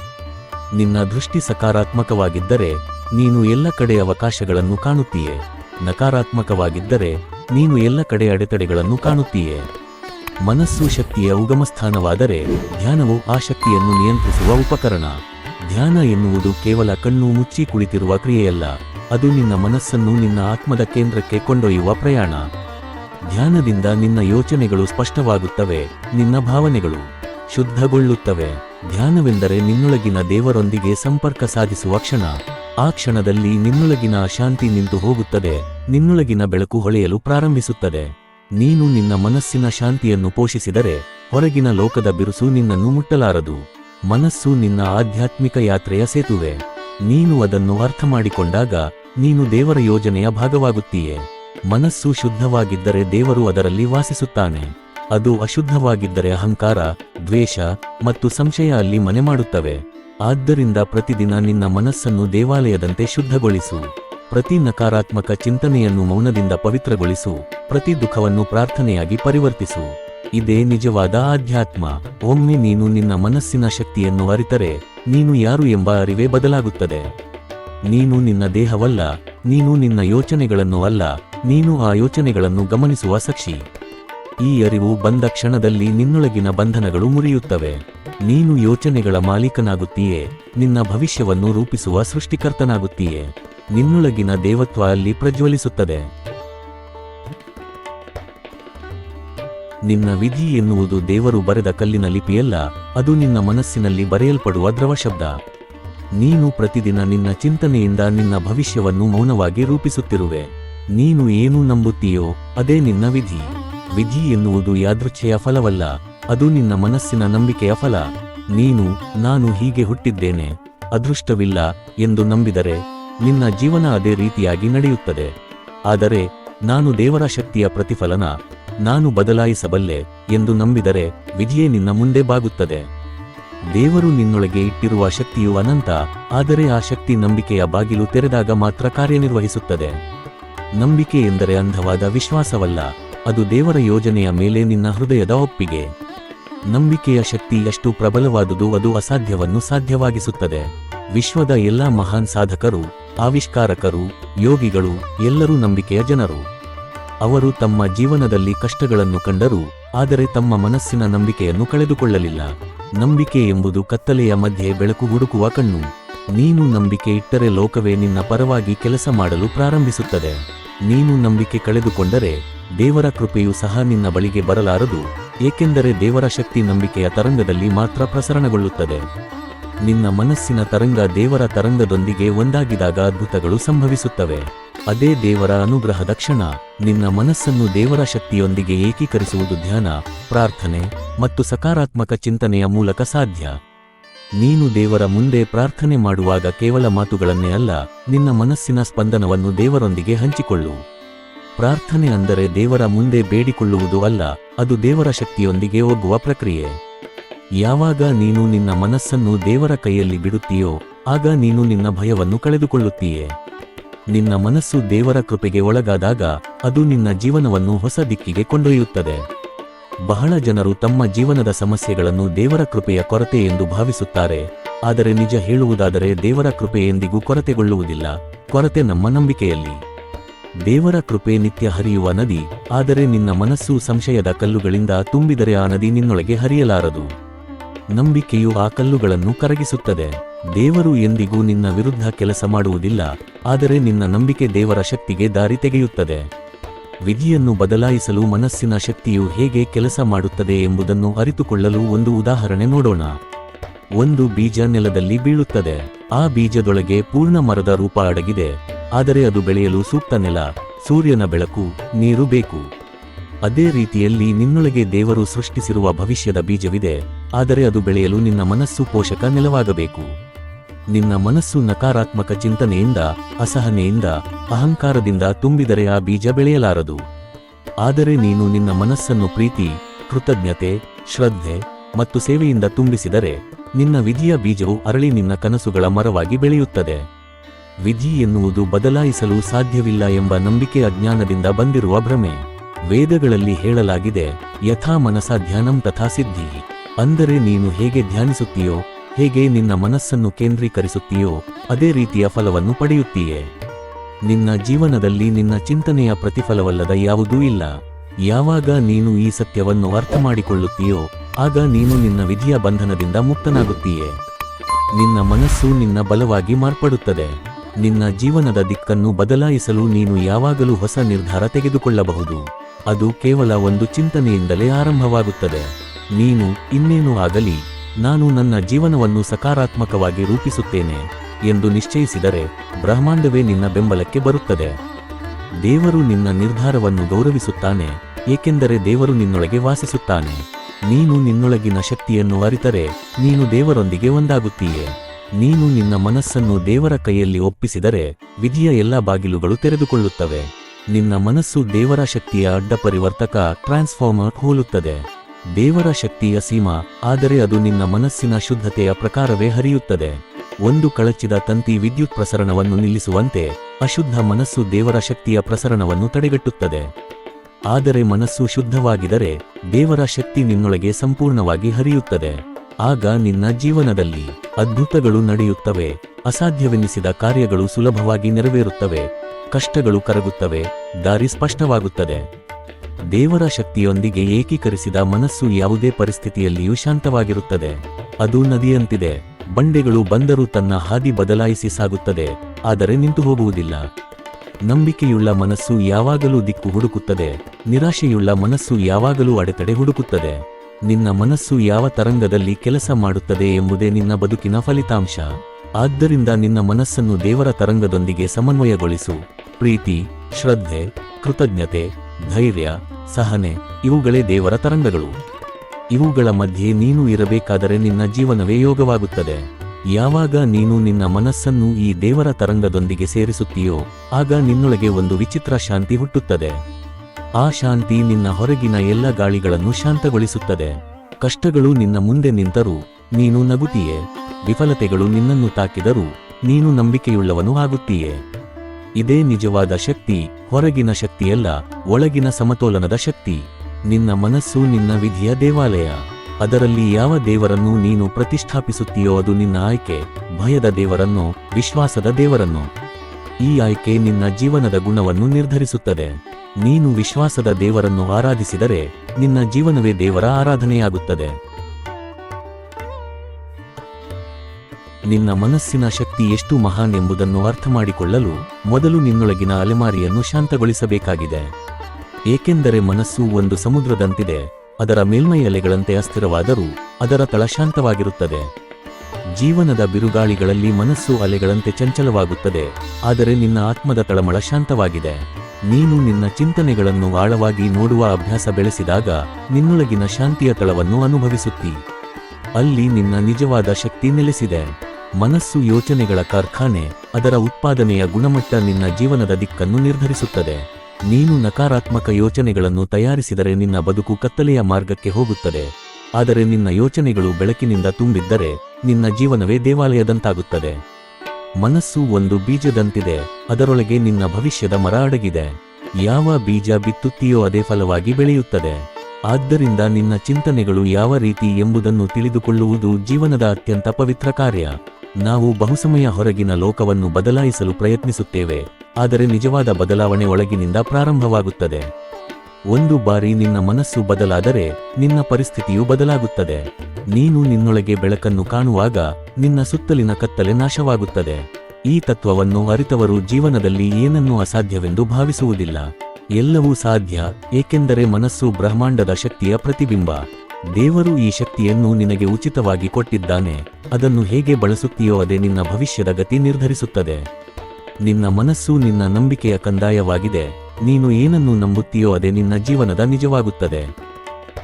ನಿನ್ನ ದೃಷ್ಟಿ ಸಕಾರಾತ್ಮಕವಾಗಿದ್ದರೆ, ನೀನು ಎಲ್ಲ ಕಡೆ ಅವಕಾಶಗಳನ್ನು ಕಾಣುತ್ತೀಯೆ. ನಕಾರಾತ್ಮಕವಾಗಿದ್ದರೆ ನೀನು ಎಲ್ಲ ಕಡೆ ಅಡೆತಡೆಗಳನ್ನು ಕಾಣುತ್ತೀಯೆ. ಮನಸ್ಸು ಶಕ್ತಿಯ ಉಗಮಸ್ಥಾನವಾದರೆ ಧ್ಯಾನವು ಆ ಶಕ್ತಿಯನ್ನು ನಿಯಂತ್ರಿಸುವ ಉಪಕರಣ. ಧ್ಯಾನ ಎನ್ನುವುದು ಕೇವಲ ಕಣ್ಣು ಮುಚ್ಚಿ ಕುಳಿತಿರುವ ಕ್ರಿಯೆಯಲ್ಲ, ಅದು ನಿನ್ನ ಮನಸ್ಸನ್ನು ನಿನ್ನ ಆತ್ಮದ ಕೇಂದ್ರಕ್ಕೆ ಕೊಂಡೊಯ್ಯುವ ಪ್ರಯಾಣ. ಧ್ಯಾನದಿಂದ ನಿನ್ನ ಯೋಚನೆಗಳು ಸ್ಪಷ್ಟವಾಗುತ್ತವೆ, ನಿನ್ನ ಭಾವನೆಗಳು. ಶುದ್ಧಗೊಳ್ಳುತ್ತವೆ. ಧ್ಯಾನವೆಂದರೆ ನಿನ್ನೊಳಗಿನ ದೇವರೊಂದಿಗೆ ಸಂಪರ್ಕ ಸಾಧಿಸುವ ಕ್ಷಣ. ಆ ಕ್ಷಣದಲ್ಲಿ ನಿನ್ನೊಳಗಿನ ಅಶಾಂತಿ ನಿಂತು ಹೋಗುತ್ತದೆ. ನಿನ್ನೊಳಗಿನ ಬೆಳಕು ಹೊಳೆಯಲು ಪ್ರಾರಂಭಿಸುತ್ತದೆ. ನೀನು ನಿನ್ನ ಮನಸ್ಸಿನ ಶಾಂತಿಯನ್ನು ಪೋಷಿಸಿದರೆ ಹೊರಗಿನ ಲೋಕದ ಬಿರುಸು ನಿನ್ನನ್ನು ಮುಟ್ಟಲಾರದು. ಮನಸ್ಸು ನಿನ್ನ ಆಧ್ಯಾತ್ಮಿಕ ಯಾತ್ರೆಯ ಸೇತುವೆ. ನೀನು ಅದನ್ನು ಅರ್ಥ ಮಾಡಿಕೊಂಡಾಗ ನೀನು ದೇವರ ಯೋಜನೆಯ ಭಾಗವಾಗುತ್ತೀಯೆ. ಮನಸ್ಸು ಶುದ್ಧವಾಗಿದ್ದರೆ ದೇವರು ಅದರಲ್ಲಿ ವಾಸಿಸುತ್ತಾನೆ. ಅದು ಅಶುದ್ಧವಾಗಿದ್ದರೆ ಅಹಂಕಾರ, ದ್ವೇಷ ಮತ್ತು ಸಂಶಯ ಅಲ್ಲಿ ಮನೆ ಮಾಡುತ್ತವೆ. ಆದ್ದರಿಂದ ಪ್ರತಿದಿನ ನಿನ್ನ ಮನಸ್ಸನ್ನು ದೇವಾಲಯದಂತೆ ಶುದ್ಧಗೊಳಿಸು. ಪ್ರತಿ ನಕಾರಾತ್ಮಕ ಚಿಂತನೆಯನ್ನು ಮೌನದಿಂದ ಪವಿತ್ರಗೊಳಿಸು. ಪ್ರತಿ ದುಃಖವನ್ನು ಪ್ರಾರ್ಥನೆಯಾಗಿ ಪರಿವರ್ತಿಸು. ಇದೇ ನಿಜವಾದ ಆಧ್ಯಾತ್ಮ. ಒಮ್ಮೆ ನೀನು ನಿನ್ನ ಮನಸ್ಸಿನ ಶಕ್ತಿಯನ್ನು ಅರಿತರೆ, ನೀನು ಯಾರು ಎಂಬ ಅರಿವೇ ಬದಲಾಗುತ್ತದೆ. ನೀನು ನಿನ್ನ ದೇಹವಲ್ಲ, ನೀನು ನಿನ್ನ ಯೋಚನೆಗಳನ್ನು ಅಲ್ಲ, ನೀನು ಆ ಯೋಚನೆಗಳನ್ನು ಗಮನಿಸುವ ಸಾಕ್ಷಿ. ಈ ಅರಿವು ಬಂದ ಕ್ಷಣದಲ್ಲಿ ನಿನ್ನೊಳಗಿನ ಬಂಧನಗಳು ಮುರಿಯುತ್ತವೆ. ನೀನು ಯೋಚನೆಗಳ ಮಾಲೀಕನಾಗುತ್ತೀಯೇ. ನಿನ್ನ ಭವಿಷ್ಯವನ್ನು ರೂಪಿಸುವ ಸೃಷ್ಟಿಕರ್ತನಾಗುತ್ತೀಯೇ. ನಿನ್ನೊಳಗಿನ ದೇವತ್ವ ಅಲ್ಲಿ ಪ್ರಜ್ವಲಿಸುತ್ತದೆ. ನಿನ್ನ ವಿಧಿ ಎನ್ನುವುದು ದೇವರು ಬರೆದ ಕಲ್ಲಿನ ಲಿಪಿಯಲ್ಲ, ಅದು ನಿನ್ನ ಮನಸ್ಸಿನಲ್ಲಿ ಬರೆಯಲ್ಪಡುವ ದ್ರವ ಶಬ್ದ ನೀನು ಪ್ರತಿದಿನ ನಿನ್ನ ಚಿಂತನೆಯಿಂದ ನಿನ್ನ ಭವಿಷ್ಯವನ್ನು ಮೌನವಾಗಿ ರೂಪಿಸುತ್ತಿರುವೆ. ನೀನು ಏನು ನಂಬುತ್ತೀಯೋ, ಅದೇ ನಿನ್ನ ವಿಧಿ. ವಿಧಿ ಎನ್ನುವುದು ಯಾದೃಚ್ಛೆಯ ಫಲವಲ್ಲ, ಅದು ನಿನ್ನ ಮನಸ್ಸಿನ ನಂಬಿಕೆಯ ಫಲ. ನೀನು, ನಾನು ಹೀಗೆ ಹುಟ್ಟಿದ್ದೇನೆ, ಅದೃಷ್ಟವಿಲ್ಲ ಎಂದು ನಂಬಿದರೆ ನಿನ್ನ ಜೀವನ ಅದೇ ರೀತಿಯಾಗಿ ನಡೆಯುತ್ತದೆ. ಆದರೆ ನಾನು ದೇವರ ಶಕ್ತಿಯ ಪ್ರತಿಫಲನ, ನಾನು ಬದಲಾಯಿಸಬಲ್ಲೆ ಎಂದು ನಂಬಿದರೆ ವಿಧಿಯೇ ನಿನ್ನ ಮುಂದೆ ಬಾಗುತ್ತದೆ. ದೇವರು ನಿನ್ನೊಳಗೆ ಇಟ್ಟಿರುವ ಶಕ್ತಿಯು ಅನಂತ, ಆದರೆ ಆ ಶಕ್ತಿ ನಂಬಿಕೆಯ ಬಾಗಿಲು ತೆರೆದಾಗ ಮಾತ್ರ ಕಾರ್ಯನಿರ್ವಹಿಸುತ್ತದೆ. ನಂಬಿಕೆ ಎಂದರೆ ಅಂಧವಾದ ವಿಶ್ವಾಸವಲ್ಲ ಅದು ದೇವರ ಯೋಜನೆಯ ಮೇಲೆ ನಿನ್ನ ಹೃದಯದ ಒಪ್ಪಿಗೆ. ನಂಬಿಕೆಯ ಶಕ್ತಿ ಎಷ್ಟು ಪ್ರಬಲವಾದುದು ಅದು ಅಸಾಧ್ಯವನ್ನು ಸಾಧ್ಯವಾಗಿಸುತ್ತದೆ. ವಿಶ್ವದ ಎಲ್ಲಾ ಮಹಾನ್ ಸಾಧಕರು, ಆವಿಷ್ಕಾರಕರು, ಯೋಗಿಗಳು, ಎಲ್ಲರೂ ನಂಬಿಕೆಯ ಜನರು. ಅವರು ತಮ್ಮ ಜೀವನದಲ್ಲಿ ಕಷ್ಟಗಳನ್ನು ಕಂಡರೂ, ಆದರೆ ತಮ್ಮ ಮನಸ್ಸಿನ ನಂಬಿಕೆಯನ್ನು ಕಳೆದುಕೊಳ್ಳಲಿಲ್ಲ. ನಂಬಿಕೆ ಎಂಬುದು ಕತ್ತಲೆಯ ಮಧ್ಯೆ ಬೆಳಕು ಹುಡುಕುವ ಕಣ್ಣು. ನೀನು ನಂಬಿಕೆ ಇಟ್ಟರೆ ಲೋಕವೇ ನಿನ್ನ ಪರವಾಗಿ ಕೆಲಸ ಮಾಡಲು ಪ್ರಾರಂಭಿಸುತ್ತದೆ. ನೀನು ನಂಬಿಕೆ ಕಳೆದುಕೊಂಡರೆ ದೇವರ ಕೃಪೆಯು ಸಹ ನಿನ್ನ ಬಳಿಗೆ ಬರಲಾರದು, ಏಕೆಂದರೆ ದೇವರ ಶಕ್ತಿ ನಂಬಿಕೆಯ ತರಂಗದಲ್ಲಿ ಮಾತ್ರ ಪ್ರಸರಣಗೊಳ್ಳುತ್ತದೆ. ನಿನ್ನ ಮನಸ್ಸಿನ ತರಂಗ ದೇವರ ತರಂಗದೊಂದಿಗೆ ಒಂದಾಗಿದಾಗ ಅದ್ಭುತಗಳು ಸಂಭವಿಸುತ್ತವೆ. ಅದೇ ದೇವರ ಅನುಗ್ರಹದ ಕ್ಷಣ, ನಿನ್ನ ಮನಸ್ಸನ್ನು ದೇವರ ಶಕ್ತಿಯೊಂದಿಗೆ ಏಕೀಕರಿಸುವುದು ಧ್ಯಾನ, ಪ್ರಾರ್ಥನೆ ಮತ್ತು ಸಕಾರಾತ್ಮಕ ಚಿಂತನೆಯ ಮೂಲಕ ಸಾಧ್ಯ. ನೀನು ದೇವರ ಮುಂದೆ ಪ್ರಾರ್ಥನೆ ಮಾಡುವಾಗ ಕೇವಲ ಮಾತುಗಳನ್ನೇ ಅಲ್ಲ, ನಿನ್ನ ಮನಸ್ಸಿನ ಸ್ಪಂದನವನ್ನು ದೇವರೊಂದಿಗೆ ಹಂಚಿಕೊಳ್ಳು. ಪ್ರಾರ್ಥನೆ ಅಂದರೆ ದೇವರ ಮುಂದೆ ಬೇಡಿಕೊಳ್ಳುವುದು ಅಲ್ಲ, ಅದು ದೇವರ ಶಕ್ತಿಯೊಂದಿಗೆ ಹೋಗುವ ಪ್ರಕ್ರಿಯೆ. ಯಾವಾಗ ನೀನು ನಿನ್ನ ಮನಸ್ಸನ್ನು ದೇವರ ಕೈಯಲ್ಲಿ ಬಿಡುತ್ತೀಯೋ, ಆಗ ನೀನು ನಿನ್ನ ಭಯವನ್ನು ಕಳೆದುಕೊಳ್ಳುತ್ತೀಯೇ. ನಿನ್ನ ಮನಸ್ಸು ದೇವರ ಕೃಪೆಗೆ ಒಳಗಾದಾಗ, ಅದು ನಿನ್ನ ಜೀವನವನ್ನು ಹೊಸ ದಿಕ್ಕಿಗೆ ಕೊಂಡೊಯ್ಯುತ್ತದೆ. ಬಹಳ ಜನರು ತಮ್ಮ ಜೀವನದ ಸಮಸ್ಯೆಗಳನ್ನು ದೇವರ ಕೃಪೆಯ ಕೊರತೆ ಎಂದು ಭಾವಿಸುತ್ತಾರೆ, ಆದರೆ ನಿಜ ಹೇಳುವುದಾದರೆ ದೇವರ ಕೃಪೆ ಎಂದಿಗೂ ಕೊರತೆಗೊಳ್ಳುವುದಿಲ್ಲ, ಕೊರತೆ ನಮ್ಮ ನಂಬಿಕೆಯಲ್ಲಿ. ದೇವರ ಕೃಪೆ ನಿತ್ಯ ಹರಿಯುವ ನದಿ, ಆದರೆ ನಿನ್ನ ಮನಸ್ಸು ಸಂಶಯದ ಕಲ್ಲುಗಳಿಂದ ತುಂಬಿದರೆ ಆ ನದಿ ನಿನ್ನೊಳಗೆ ಹರಿಯಲಾರದು. ನಂಬಿಕೆಯು ಆ ಕಲ್ಲುಗಳನ್ನು ಕರಗಿಸುತ್ತದೆ. ದೇವರು ಎಂದಿಗೂ ನಿನ್ನ ವಿರುದ್ಧ ಕೆಲಸ ಮಾಡುವುದಿಲ್ಲ, ಆದರೆ ನಿನ್ನ ನಂಬಿಕೆ ದೇವರ ಶಕ್ತಿಗೆ ದಾರಿ ತೆಗೆಯುತ್ತದೆ. ವಿಧಿಯನ್ನು ಬದಲಾಯಿಸಲು ಮನಸ್ಸಿನ ಶಕ್ತಿಯು ಹೇಗೆ ಕೆಲಸ ಮಾಡುತ್ತದೆ ಎಂಬುದನ್ನು ಅರಿತುಕೊಳ್ಳಲು ಒಂದು ಉದಾಹರಣೆ ನೋಡೋಣ. ಒಂದು ಬೀಜ ನೆಲದಲ್ಲಿ ಬೀಳುತ್ತದೆ. ಆ ಬೀಜದೊಳಗೆ ಪೂರ್ಣ ಮರದ ರೂಪ ಅಡಗಿದೆ. ಆದರೆ ಅದು ಬೆಳೆಯಲು ಸೂಕ್ತ ನೆಲ, ಸೂರ್ಯನ ಬೆಳಕು, ನೀರು ಬೇಕು. ಅದೇ ರೀತಿಯಲ್ಲಿ ನಿನ್ನೊಳಗೆ ದೇವರು ಸೃಷ್ಟಿಸಿರುವ ಭವಿಷ್ಯದ ಬೀಜವಿದೆ. ಆದರೆ ಅದು ಬೆಳೆಯಲು ನಿನ್ನ ಮನಸ್ಸು ಪೋಷಕ ನೆಲವಾಗಬೇಕು. ನಿನ್ನ ಮನಸ್ಸು ನಕಾರಾತ್ಮಕ ಚಿಂತನೆಯಿಂದ, ಅಸಹನೆಯಿಂದ, ಅಹಂಕಾರದಿಂದ ತುಂಬಿದರೆ ಆ ಬೀಜ ಬೆಳೆಯಲಾರದು. ಆದರೆ ನೀನು ನಿನ್ನ ಮನಸ್ಸನ್ನು ಪ್ರೀತಿ, ಕೃತಜ್ಞತೆ, ಶ್ರದ್ಧೆ ಮತ್ತು ಸೇವೆಯಿಂದ ತುಂಬಿಸಿದರೆ ನಿನ್ನ ವಿಧಿಯ ಬೀಜವು ಅರಳಿ ನಿನ್ನ ಕನಸುಗಳ ಮರವಾಗಿ ಬೆಳೆಯುತ್ತದೆ. ವಿಧಿ ಎನ್ನುವುದು ಬದಲಾಯಿಸಲು ಸಾಧ್ಯವಿಲ್ಲ ಎಂಬ ನಂಬಿಕೆ ಅಜ್ಞಾನದಿಂದ ಬಂದಿರುವ ಭ್ರಮೆ. ವೇದಗಳಲ್ಲಿ ಹೇಳಲಾಗಿದೆ, ಯಥಾ ಮನಸ ಧ್ಯಾನಂ ತಥಾ ಸಿದ್ಧಿ. ಅಂದರೆ ನೀನು ಹೇಗೆ ಧ್ಯಾನಿಸುತ್ತೀಯೋ, ಹೇಗೆ ನಿನ್ನ ಮನಸ್ಸನ್ನು ಕೇಂದ್ರೀಕರಿಸುತ್ತೀಯೋ, ಅದೇ ರೀತಿಯ ಫಲವನ್ನು ಪಡೆಯುತ್ತೀಯೇ. ನಿನ್ನ ಜೀವನದಲ್ಲಿ ನಿನ್ನ ಚಿಂತನೆಯ ಪ್ರತಿಫಲವಲ್ಲದ ಯಾವುದೂ ಇಲ್ಲ. ಯಾವಾಗ ನೀನು ಈ ಸತ್ಯವನ್ನು ಅರ್ಥ ಮಾಡಿಕೊಳ್ಳುತ್ತೀಯೋ ಆಗ ನೀನು ನಿನ್ನ ವಿಧಿಯ ಬಂಧನದಿಂದ ಮುಕ್ತನಾಗುತ್ತೀಯೆ. ನಿನ್ನ ಮನಸ್ಸು ನಿನ್ನ ಬಲವಾಗಿ ಮಾರ್ಪಡುತ್ತದೆ. ನಿನ್ನ ಜೀವನದ ದಿಕ್ಕನ್ನು ಬದಲಾಯಿಸಲು ನೀನು ಯಾವಾಗಲೂ ಹೊಸ ನಿರ್ಧಾರ ತೆಗೆದುಕೊಳ್ಳಬಹುದು. ಅದು ಕೇವಲ ಒಂದು ಚಿಂತನೆಯಿಂದಲೇ ಆರಂಭವಾಗುತ್ತದೆ. ನೀನು ಇನ್ನೇನು ಆಗಲಿ, ನಾನು ನನ್ನ ಜೀವನವನ್ನು ಸಕಾರಾತ್ಮಕವಾಗಿ ರೂಪಿಸುತ್ತೇನೆ ಎಂದು ನಿಶ್ಚಯಿಸಿದರೆ ಬ್ರಹ್ಮಾಂಡವೇ ನಿನ್ನ ಬೆಂಬಲಕ್ಕೆ ಬರುತ್ತದೆ. ದೇವರು ನಿನ್ನ ನಿರ್ಧಾರವನ್ನು ಗೌರವಿಸುತ್ತಾನೆ, ಏಕೆಂದರೆ ದೇವರು ನಿನ್ನೊಳಗೆ ವಾಸಿಸುತ್ತಾನೆ. ನೀನು ನಿನ್ನೊಳಗಿನ ಶಕ್ತಿಯನ್ನು ಅರಿತರೆ, ನೀನು ದೇವರೊಂದಿಗೆ ಒಂದಾಗುತ್ತೀಯೆ. ನೀನು ನಿನ್ನ ಮನಸ್ಸನ್ನು ದೇವರ ಕೈಯಲ್ಲಿ ಒಪ್ಪಿಸಿದರೆ, ವಿಧಿಯ ಎಲ್ಲ ಬಾಗಿಲುಗಳು ತೆರೆದುಕೊಳ್ಳುತ್ತವೆ. ನಿನ್ನ ಮನಸ್ಸು ದೇವರ ಶಕ್ತಿಯ ಅಡ್ಡ ಪರಿವರ್ತಕ, ಟ್ರಾನ್ಸ್ಫಾರ್ಮರ್ ಹೋಲುತ್ತದೆ. ದೇವರ ಶಕ್ತಿಯ ಸೀಮಾ, ಆದರೆ ಅದು ನಿನ್ನ ಮನಸ್ಸಿನ ಶುದ್ಧತೆಯ ಪ್ರಕಾರವೇ ಹರಿಯುತ್ತದೆ. ಒಂದು ಕಳಚಿದ ತಂತಿ ವಿದ್ಯುತ್ ಪ್ರಸರಣವನ್ನು ನಿಲ್ಲಿಸುವಂತೆ, ಅಶುದ್ಧ ಮನಸ್ಸು ದೇವರ ಶಕ್ತಿಯ ಪ್ರಸರಣವನ್ನು ತಡೆಗಟ್ಟುತ್ತದೆ. ಆದರೆ ಮನಸ್ಸು ಶುದ್ಧವಾಗಿದರೆ ದೇವರ ಶಕ್ತಿ ನಿನ್ನೊಳಗೆ ಸಂಪೂರ್ಣವಾಗಿ ಹರಿಯುತ್ತದೆ. ಆಗ ನಿನ್ನ ಜೀವನದಲ್ಲಿ ಅದ್ಭುತಗಳು ನಡೆಯುತ್ತವೆ. ಅಸಾಧ್ಯವೆನಿಸಿದ ಕಾರ್ಯಗಳು ಸುಲಭವಾಗಿ ನೆರವೇರುತ್ತವೆ. ಕಷ್ಟಗಳು ಕರಗುತ್ತವೆ. ದಾರಿ ಸ್ಪಷ್ಟವಾಗುತ್ತದೆ. ದೇವರ ಶಕ್ತಿಯೊಂದಿಗೆ ಏಕೀಕರಿಸಿದ ಮನಸ್ಸು ಯಾವುದೇ ಪರಿಸ್ಥಿತಿಯಲ್ಲಿಯೂ ಶಾಂತವಾಗಿರುತ್ತದೆ. ಅದು ನದಿಯಂತಿದೆ. ಬಂಡೆಗಳು ಬಂದರೂ ತನ್ನ ಹಾದಿ ಬದಲಾಯಿಸಿ ಸಾಗುತ್ತದೆ. ಆದರೆ ನಿಂತು ಹೋಗುವುದಿಲ್ಲ ನಂಬಿಕೆಯುಳ್ಳ ಮನಸ್ಸು ಯಾವಾಗಲೂ ದಿಕ್ಕು ಹುಡುಕುತ್ತದೆ, ನಿರಾಶೆಯುಳ್ಳ ಮನಸ್ಸು ಯಾವಾಗಲೂ ಅಡೆತಡೆ ಹುಡುಕುತ್ತದೆ. ನಿನ್ನ ಮನಸ್ಸು ಯಾವ ತರಂಗದಲ್ಲಿ ಕೆಲಸ ಮಾಡುತ್ತದೆ ಎಂಬುದೇ ನಿನ್ನ ಬದುಕಿನ ಫಲಿತಾಂಶ. ಆದ್ದರಿಂದ ನಿನ್ನ ಮನಸ್ಸನ್ನು ದೇವರ ತರಂಗದೊಂದಿಗೆ ಸಮನ್ವಯಗೊಳಿಸು. ಪ್ರೀತಿ, ಶ್ರದ್ಧೆ, ಕೃತಜ್ಞತೆ, ಧೈರ್ಯ, ಸಹನೆ, ಇವುಗಳೇ ದೇವರ ತರಂಗಗಳು. ಇವುಗಳ ಮಧ್ಯೆ ನೀನು ಇರಬೇಕಾದರೆ ನಿನ್ನ ಜೀವನವೇ ಯೋಗವಾಗುತ್ತದೆ. ಯಾವಾಗ ನೀನು ನಿನ್ನ ಮನಸ್ಸನ್ನು ಈ ದೇವರ ತರಂಗದೊಂದಿಗೆ ಸೇರಿಸುತ್ತೀಯೋ, ಆಗ ನಿನ್ನೊಳಗೆ ಒಂದು ವಿಚಿತ್ರ ಶಾಂತಿ ಹುಟ್ಟುತ್ತದೆ. ಆ ಶಾಂತಿ ನಿನ್ನ ಹೊರಗಿನ ಎಲ್ಲ ಗಾಳಿಗಳನ್ನು ಶಾಂತಗೊಳಿಸುತ್ತದೆ. ಕಷ್ಟಗಳು ನಿನ್ನ ಮುಂದೆ ನಿಂತರೂ, ನೀನು ನಗುತ್ತೀಯೇ. ವಿಫಲತೆಗಳು ನಿನ್ನನ್ನು ತಾಕಿದರೂ, ನೀನು ನಂಬಿಕೆಯುಳ್ಳವನು ಆಗುತ್ತೀಯೇ. ಇದೇ ನಿಜವಾದ ಶಕ್ತಿ, ಹೊರಗಿನ ಶಕ್ತಿಯಲ್ಲ, ಒಳಗಿನ ಸಮತೋಲನದ ಶಕ್ತಿ. ನಿನ್ನ ಮನಸ್ಸು ನಿನ್ನ ವಿಧಿಯ ದೇವಾಲಯ. ಅದರಲ್ಲಿ ಯಾವ ದೇವರನ್ನು ನೀನು ಪ್ರತಿಷ್ಠಾಪಿಸುತ್ತೀಯೋ ಅದು ನಿನ್ನ ಆಯ್ಕೆ, ಭಯದ ದೇವರನ್ನು, ವಿಶ್ವಾಸದ ದೇವರನ್ನು. ಈ ಆಯ್ಕೆ ನಿನ್ನ ಜೀವನದ ಗುಣವನ್ನು ನಿರ್ಧರಿಸುತ್ತದೆ. ನೀನು ವಿಶ್ವಾಸದ ದೇವರನ್ನು ಆರಾಧಿಸಿದರೆ, ನಿನ್ನ ಜೀವನವೇ ದೇವರ ಆರಾಧನೆಯಾಗುತ್ತದೆ. ನಿನ್ನ ಮನಸ್ಸಿನ ಶಕ್ತಿ ಎಷ್ಟು ಮಹಾನ್ ಎಂಬುದನ್ನು ಅರ್ಥ ಮಾಡಿಕೊಳ್ಳಲು ಮೊದಲು ನಿನ್ನೊಳಗಿನ ಅಲೆಮಾರಿಯನ್ನು ಶಾಂತಗೊಳಿಸಬೇಕಾಗಿದೆ. ಏಕೆಂದರೆ ಮನಸ್ಸು ಒಂದು ಸಮುದ್ರದಂತಿದೆ. ಅದರ ಮೇಲ್ಮೈ ಅಲೆಗಳಂತೆ ಅಸ್ಥಿರವಾದರೂ ಅದರ ತಳಶಾಂತವಾಗಿರುತ್ತದೆ ಜೀವನದ ಬಿರುಗಾಳಿಗಳಲ್ಲಿ ಮನಸ್ಸು ಅಲೆಗಳಂತೆ ಚಂಚಲವಾಗುತ್ತದೆ, ಆದರೆ ನಿನ್ನ ಆತ್ಮದ ತಳಮಳ ಶಾಂತವಾಗಿದೆ. ನೀನು ನಿನ್ನ ಚಿಂತನೆಗಳನ್ನು ಆಳವಾಗಿ ನೋಡುವ ಅಭ್ಯಾಸ ಬೆಳೆಸಿದಾಗ ನಿನ್ನೊಳಗಿನ ಶಾಂತಿಯ ತಳವನ್ನು ಅನುಭವಿಸುತ್ತಿ. ಅಲ್ಲಿ ನಿನ್ನ ನಿಜವಾದ ಶಕ್ತಿ ನೆಲೆಸಿದೆ. ಮನಸ್ಸು ಯೋಚನೆಗಳ ಕಾರ್ಖಾನೆ ಅದರ ಉತ್ಪಾದನೆಯ ಗುಣಮಟ್ಟ ನಿನ್ನ ಜೀವನದ ದಿಕ್ಕನ್ನು ನಿರ್ಧರಿಸುತ್ತದೆ. ನೀನು ನಕಾರಾತ್ಮಕ ಯೋಚನೆಗಳನ್ನು ತಯಾರಿಸಿದರೆ ನಿನ್ನ ಬದುಕು ಕತ್ತಲೆಯ ಮಾರ್ಗಕ್ಕೆ ಹೋಗುತ್ತದೆ. ಆದರೆ ನಿನ್ನ ಯೋಚನೆಗಳು ಬೆಳಕಿನಿಂದ ತುಂಬಿದ್ದರೆ ನಿನ್ನ ಜೀವನವೇ ದೇವಾಲಯದಂತಾಗುತ್ತದೆ. ಮನಸ್ಸು ಒಂದು ಬೀಜದಂತಿದೆ, ಅದರೊಳಗೆ ನಿನ್ನ ಭವಿಷ್ಯದ ಮರ ಅಡಗಿದೆ. ಯಾವ ಬೀಜ ಬಿತ್ತುತ್ತೀಯೋ ಅದೇ ಫಲವಾಗಿ ಬೆಳೆಯುತ್ತದೆ. ಆದ್ದರಿಂದ ನಿನ್ನ ಚಿಂತನೆಗಳು ಯಾವ ರೀತಿ ಎಂಬುದನ್ನು ತಿಳಿದುಕೊಳ್ಳುವುದು ಜೀವನದ ಅತ್ಯಂತ ಪವಿತ್ರ ಕಾರ್ಯ. ನಾವು ಬಹುಸಮಯ ಹೊರಗಿನ ಲೋಕವನ್ನು ಬದಲಾಯಿಸಲು ಪ್ರಯತ್ನಿಸುತ್ತೇವೆ. ಆದರೆ ನಿಜವಾದ ಬದಲಾವಣೆ ಒಳಗಿನಿಂದ ಪ್ರಾರಂಭವಾಗುತ್ತದೆ. ಒಂದು ಬಾರಿ ನಿನ್ನ ಮನಸ್ಸು ಬದಲಾದರೆ ನಿನ್ನ ಪರಿಸ್ಥಿತಿಯು ಬದಲಾಗುತ್ತದೆ. ನೀನು ನಿನ್ನೊಳಗೆ ಬೆಳಕನ್ನು ಕಾಣುವಾಗ ನಿನ್ನ ಸುತ್ತಲಿನ ಕತ್ತಲೆ ನಾಶವಾಗುತ್ತದೆ. ಈ ತತ್ವವನ್ನು ಅರಿತವರು ಜೀವನದಲ್ಲಿ ಏನನ್ನೂ ಅಸಾಧ್ಯವೆಂದು ಭಾವಿಸುವುದಿಲ್ಲ. ಎಲ್ಲವೂ ಸಾಧ್ಯ, ಏಕೆಂದರೆ ಮನಸ್ಸು ಬ್ರಹ್ಮಾಂಡದ ಶಕ್ತಿಯ ಪ್ರತಿಬಿಂಬ. ದೇವರು ಈ ಶಕ್ತಿಯನ್ನು ನಿನಗೆ ಉಚಿತವಾಗಿ ಕೊಟ್ಟಿದ್ದಾನೆ. ಅದನ್ನು ಹೇಗೆ ಬಳಸುತ್ತೀಯೋ ಅದೇ ನಿನ್ನ ಭವಿಷ್ಯದ ಗತಿ ನಿರ್ಧರಿಸುತ್ತದೆ. ನಿನ್ನ ಮನಸ್ಸು ನಿನ್ನ ನಂಬಿಕೆಯ ಕಂದಾಯವಾಗಿದೆ. ನೀನು ಏನನ್ನು ನಂಬುತ್ತೀಯೋ ಅದೇ ನಿನ್ನ ಜೀವನದ ನಿಜವಾಗುತ್ತದೆ.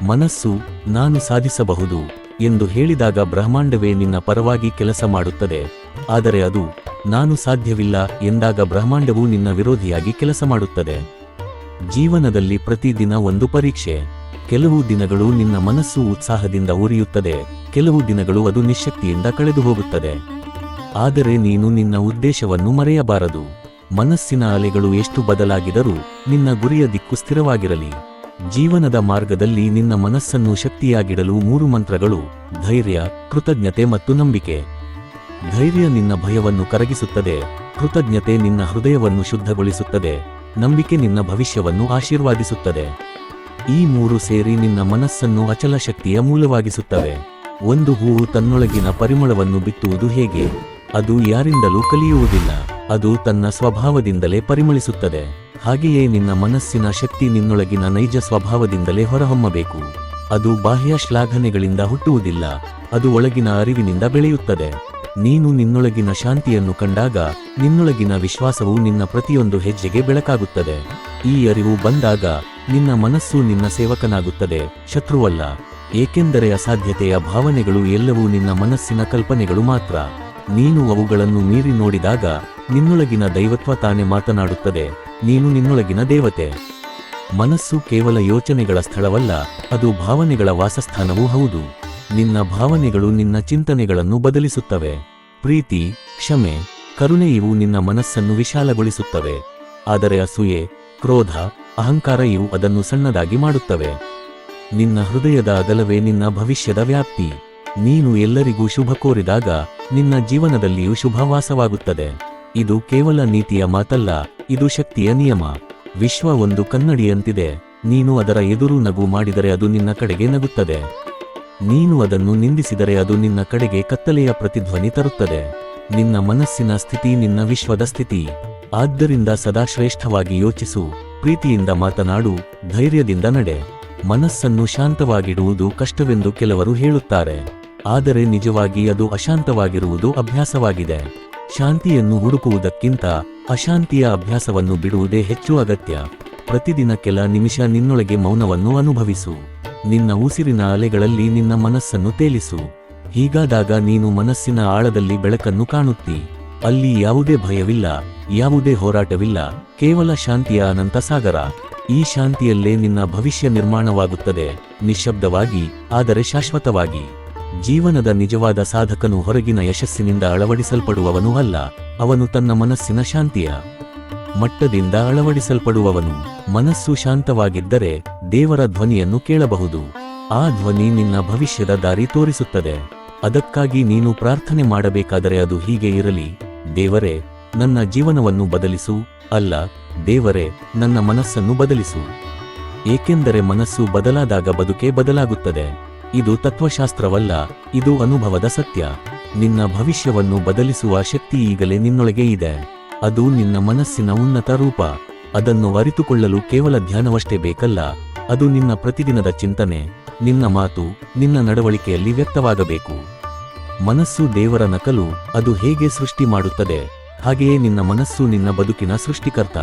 ಮನಸ್ಸು, ನಾನು ಸಾಧಿಸಬಹುದು ಎಂದು ಹೇಳಿದಾಗ ಬ್ರಹ್ಮಾಂಡವೇ ನಿನ್ನ ಪರವಾಗಿ ಕೆಲಸ ಮಾಡುತ್ತದೆ. ಆದರೆ ಅದು, ನಾನು ಸಾಧ್ಯವಿಲ್ಲ ಎಂದಾಗ ಬ್ರಹ್ಮಾಂಡವು ನಿನ್ನ ವಿರೋಧಿಯಾಗಿ ಕೆಲಸ ಮಾಡುತ್ತದೆ. ಜೀವನದಲ್ಲಿ ಪ್ರತಿದಿನ ಒಂದು ಪರೀಕ್ಷೆ. ಕೆಲವು ದಿನಗಳು ನಿನ್ನ ಮನಸ್ಸು ಉತ್ಸಾಹದಿಂದ ಉರಿಯುತ್ತದೆ. ಕೆಲವು ದಿನಗಳು ಅದು ನಿಶಕ್ತಿಯಿಂದ ಕಳೆದು ಹೋಗುತ್ತದೆ ಆದರೆ ನೀನು ನಿನ್ನ ಉದ್ದೇಶವನ್ನು ಮರೆಯಬಾರದು. ಮನಸ್ಸಿನ ಅಲೆಗಳು ಎಷ್ಟು ಬದಲಾಗಿದರೂ ನಿನ್ನ ಗುರಿಯ ದಿಕ್ಕು ಸ್ಥಿರವಾಗಿರಲಿ. ಜೀವನದ ಮಾರ್ಗದಲ್ಲಿ ನಿನ್ನ ಮನಸ್ಸನ್ನು ಶಕ್ತಿಯಾಗಿಡಲು ಮೂರು ಮಂತ್ರಗಳು, ಧೈರ್ಯ, ಕೃತಜ್ಞತೆ ಮತ್ತು ನಂಬಿಕೆ. ಧೈರ್ಯ ನಿನ್ನ ಭಯವನ್ನು ಕರಗಿಸುತ್ತದೆ, ಕೃತಜ್ಞತೆ ನಿನ್ನ ಹೃದಯವನ್ನು ಶುದ್ಧಗೊಳಿಸುತ್ತದೆ, ನಂಬಿಕೆ ನಿನ್ನ ಭವಿಷ್ಯವನ್ನು ಆಶೀರ್ವಾದಿಸುತ್ತದೆ. ಈ ಮೂರು ಸೇರಿ ನಿನ್ನ ಮನಸ್ಸನ್ನು ಅಚಲ ಶಕ್ತಿಯ ಮೂಲವಾಗಿಸುತ್ತವೆ. ಒಂದು ಹೂವು ತನ್ನೊಳಗಿನ ಪರಿಮಳವನ್ನು ಬಿತ್ತುವುದು ಹೇಗೆ? ಅದು ಯಾರಿಂದಲೂ ಕಲಿಯುವುದಿಲ್ಲ. ಅದು ತನ್ನ ಸ್ವಭಾವದಿಂದಲೇ ಪರಿಮಳಿಸುತ್ತದೆ. ಹಾಗೆಯೇ ನಿನ್ನ ಮನಸ್ಸಿನ ಶಕ್ತಿ ನಿನ್ನೊಳಗಿನ ನೈಜ ಸ್ವಭಾವದಿಂದಲೇ ಹೊರಹೊಮ್ಮಬೇಕು. ಅದು ಬಾಹ್ಯ ಶ್ಲಾಘನೆಗಳಿಂದ ಹುಟ್ಟುವುದಿಲ್ಲ. ಅದು ಒಳಗಿನ ಅರಿವಿನಿಂದ ಬೆಳೆಯುತ್ತದೆ. ನೀನು ನಿನ್ನೊಳಗಿನ ಶಾಂತಿಯನ್ನು ಕಂಡಾಗ ನಿನ್ನೊಳಗಿನ ವಿಶ್ವಾಸವು ನಿನ್ನ ಪ್ರತಿಯೊಂದು ಹೆಜ್ಜೆಗೆ ಬೆಳಕಾಗುತ್ತದೆ. ಈ ಅರಿವು ಬಂದಾಗ ನಿನ್ನ ಮನಸ್ಸು ನಿನ್ನ ಸೇವಕನಾಗುತ್ತದೆ. ಶತ್ರುವಲ್ಲ. ಏಕೆಂದರೆ ಅಸಾಧ್ಯತೆಯ ಭಾವನೆಗಳು ಎಲ್ಲವೂ ನಿನ್ನ ಮನಸ್ಸಿನ ಕಲ್ಪನೆಗಳು ಮಾತ್ರ. ನೀನು ಅವುಗಳನ್ನು ಮೀರಿ ನೋಡಿದಾಗ ನಿನ್ನೊಳಗಿನ ದೈವತ್ವ ತಾನೇ ಮಾತನಾಡುತ್ತದೆ. ನೀನು ನಿನ್ನೊಳಗಿನ ದೇವತೆ. ಮನಸ್ಸು ಕೇವಲ ಯೋಚನೆಗಳ ಸ್ಥಳವಲ್ಲ, ಅದು ಭಾವನೆಗಳ ವಾಸಸ್ಥಾನವೂ ಹೌದು. ನಿನ್ನ ಭಾವನೆಗಳು ನಿನ್ನ ಚಿಂತನೆಗಳನ್ನು ಬದಲಿಸುತ್ತವೆ. ಪ್ರೀತಿ, ಕ್ಷಮೆ, ಕರುಣೆ ಇವು ನಿನ್ನ ಮನಸ್ಸನ್ನು ವಿಶಾಲಗೊಳಿಸುತ್ತವೆ. ಆದರೆ ಅಸೂಯೆ, ಕ್ರೋಧ, ಅಹಂಕಾರ ಇವು ಅದನ್ನು ಸಣ್ಣದಾಗಿ ಮಾಡುತ್ತವೆ. ನಿನ್ನ ಹೃದಯದ ಅಗಲವೇ ನಿನ್ನ ಭವಿಷ್ಯದ ವ್ಯಾಪ್ತಿ. ನೀನು ಎಲ್ಲರಿಗೂ ಶುಭ ಕೋರಿದಾಗ ನಿನ್ನ ಜೀವನದಲ್ಲಿಯೂ ಶುಭವಾಸವಾಗುತ್ತದೆ. ಇದು ಕೇವಲ ನೀತಿಯ ಮಾತಲ್ಲ, ಇದು ಶಕ್ತಿಯ ನಿಯಮ. ವಿಶ್ವ ಒಂದು ಕನ್ನಡಿಯಂತಿದೆ, ನೀನು ಅದರ ಎದುರು ನಗು ಮಾಡಿದರೆ ಅದು ನಿನ್ನ ಕಡೆಗೆ ನಗುತ್ತದೆ. ನೀನು ಅದನ್ನು ನಿಂದಿಸಿದರೆ ಅದು ನಿನ್ನ ಕಡೆಗೆ ಕತ್ತಲೆಯ ಪ್ರತಿಧ್ವನಿ ತರುತ್ತದೆ. ನಿನ್ನ ಮನಸ್ಸಿನ ಸ್ಥಿತಿ ನಿನ್ನ ವಿಶ್ವದ ಸ್ಥಿತಿ. ಆದ್ದರಿಂದ ಸದಾ ಶ್ರೇಷ್ಠವಾಗಿ ಯೋಚಿಸು, ಪ್ರೀತಿಯಿಂದ ಮಾತನಾಡು, ಧೈರ್ಯದಿಂದ ನಡೆ. ಮನಸ್ಸನ್ನು ಶಾಂತವಾಗಿಡುವುದು ಕಷ್ಟವೆಂದು ಕೆಲವರು ಹೇಳುತ್ತಾರೆ. ಆದರೆ ನಿಜವಾಗಿ ಅದು ಅಶಾಂತವಾಗಿರುವುದು ಅಭ್ಯಾಸವಾಗಿದೆ. ಶಾಂತಿಯನ್ನು ಹುಡುಕುವುದಕ್ಕಿಂತ ಅಶಾಂತಿಯ ಅಭ್ಯಾಸವನ್ನು ಬಿಡುವುದೇ ಹೆಚ್ಚು ಅಗತ್ಯ. ಪ್ರತಿದಿನ ಕೆಲ ನಿಮಿಷ ನಿನ್ನೊಳಗೆ ಮೌನವನ್ನು ಅನುಭವಿಸು. ನಿನ್ನ ಉಸಿರಿನ ಅಲೆಗಳಲ್ಲಿ ನಿನ್ನ ಮನಸ್ಸನ್ನು ತೇಲಿಸು. ಹೀಗಾದಾಗ ನೀನು ಮನಸ್ಸಿನ ಆಳದಲ್ಲಿ ಬೆಳಕನ್ನು ಕಾಣುತ್ತಿ. ಅಲ್ಲಿ ಯಾವುದೇ ಭಯವಿಲ್ಲ, ಯಾವುದೇ ಹೋರಾಟವಿಲ್ಲ, ಕೇವಲ ಶಾಂತಿಯ ಅನಂತ ಸಾಗರ. ಈ ಶಾಂತಿಯಲ್ಲೇ ನಿನ್ನ ಭವಿಷ್ಯ ನಿರ್ಮಾಣವಾಗುತ್ತದೆ, ನಿಶ್ಶಬ್ದವಾಗಿ, ಆದರೆ ಶಾಶ್ವತವಾಗಿ. ಜೀವನದ ನಿಜವಾದ ಸಾಧಕನು ಹೊರಗಿನ ಯಶಸ್ಸಿನಿಂದ ಅಳವಡಿಸಲ್ಪಡುವವನು ಅಲ್ಲ, ಅವನು ತನ್ನ ಮನಸ್ಸಿನ ಶಾಂತಿಯ ಮಟ್ಟದಿಂದ ಅಳವಡಿಸಲ್ಪಡುವವನು. ಮನಸ್ಸು ಶಾಂತವಾಗಿದ್ದರೆ ದೇವರ ಧ್ವನಿಯನ್ನು ಕೇಳಬಹುದು. ಆ ಧ್ವನಿ ನಿನ್ನ ಭವಿಷ್ಯದ ದಾರಿ ತೋರಿಸುತ್ತದೆ. ಅದಕ್ಕಾಗಿ ನೀನು ಪ್ರಾರ್ಥನೆ ಮಾಡಬೇಕಾದರೆ ಅದು ಹೀಗೆ ಇರಲಿ, ದೇವರೇ, ನನ್ನ ಜೀವನವನ್ನು ಬದಲಿಸು, ಅಲ್ಲ, ದೇವರೇ, ನನ್ನ ಮನಸ್ಸನ್ನು ಬದಲಿಸು. ಏಕೆಂದರೆ ಮನಸ್ಸು ಬದಲಾದಾಗ ಬದುಕೇ ಬದಲಾಗುತ್ತದೆ. ಇದು ತತ್ವಶಾಸ್ತ್ರವಲ್ಲ, ಇದು ಅನುಭವದ ಸತ್ಯ. ನಿನ್ನ ಭವಿಷ್ಯವನ್ನು ಬದಲಿಸುವ ಶಕ್ತಿ ಈಗಲೇ ನಿನ್ನೊಳಗೆ ಇದೆ. ಅದು ನಿನ್ನ ಮನಸ್ಸಿನ ಉನ್ನತ ರೂಪ. ಅದನ್ನು ಅರಿತುಕೊಳ್ಳಲು ಕೇವಲ ಧ್ಯಾನವಷ್ಟೇ ಬೇಕಲ್ಲ, ಅದು ನಿನ್ನ ಪ್ರತಿದಿನದ ಚಿಂತನೆ. ನಿನ್ನ ಮಾತು, ನಿನ್ನ ನಡವಳಿಕೆಯಲ್ಲಿ ವ್ಯಕ್ತವಾಗಬೇಕು. ಮನಸ್ಸು ದೇವರ ನಕಲು, ಅದು ಹೇಗೆ ಸೃಷ್ಟಿ ಮಾಡುತ್ತದೆ? ಹಾಗೆಯೇ ನಿನ್ನ ಮನಸ್ಸು ನಿನ್ನ ಬದುಕಿನ ಸೃಷ್ಟಿಕರ್ತ.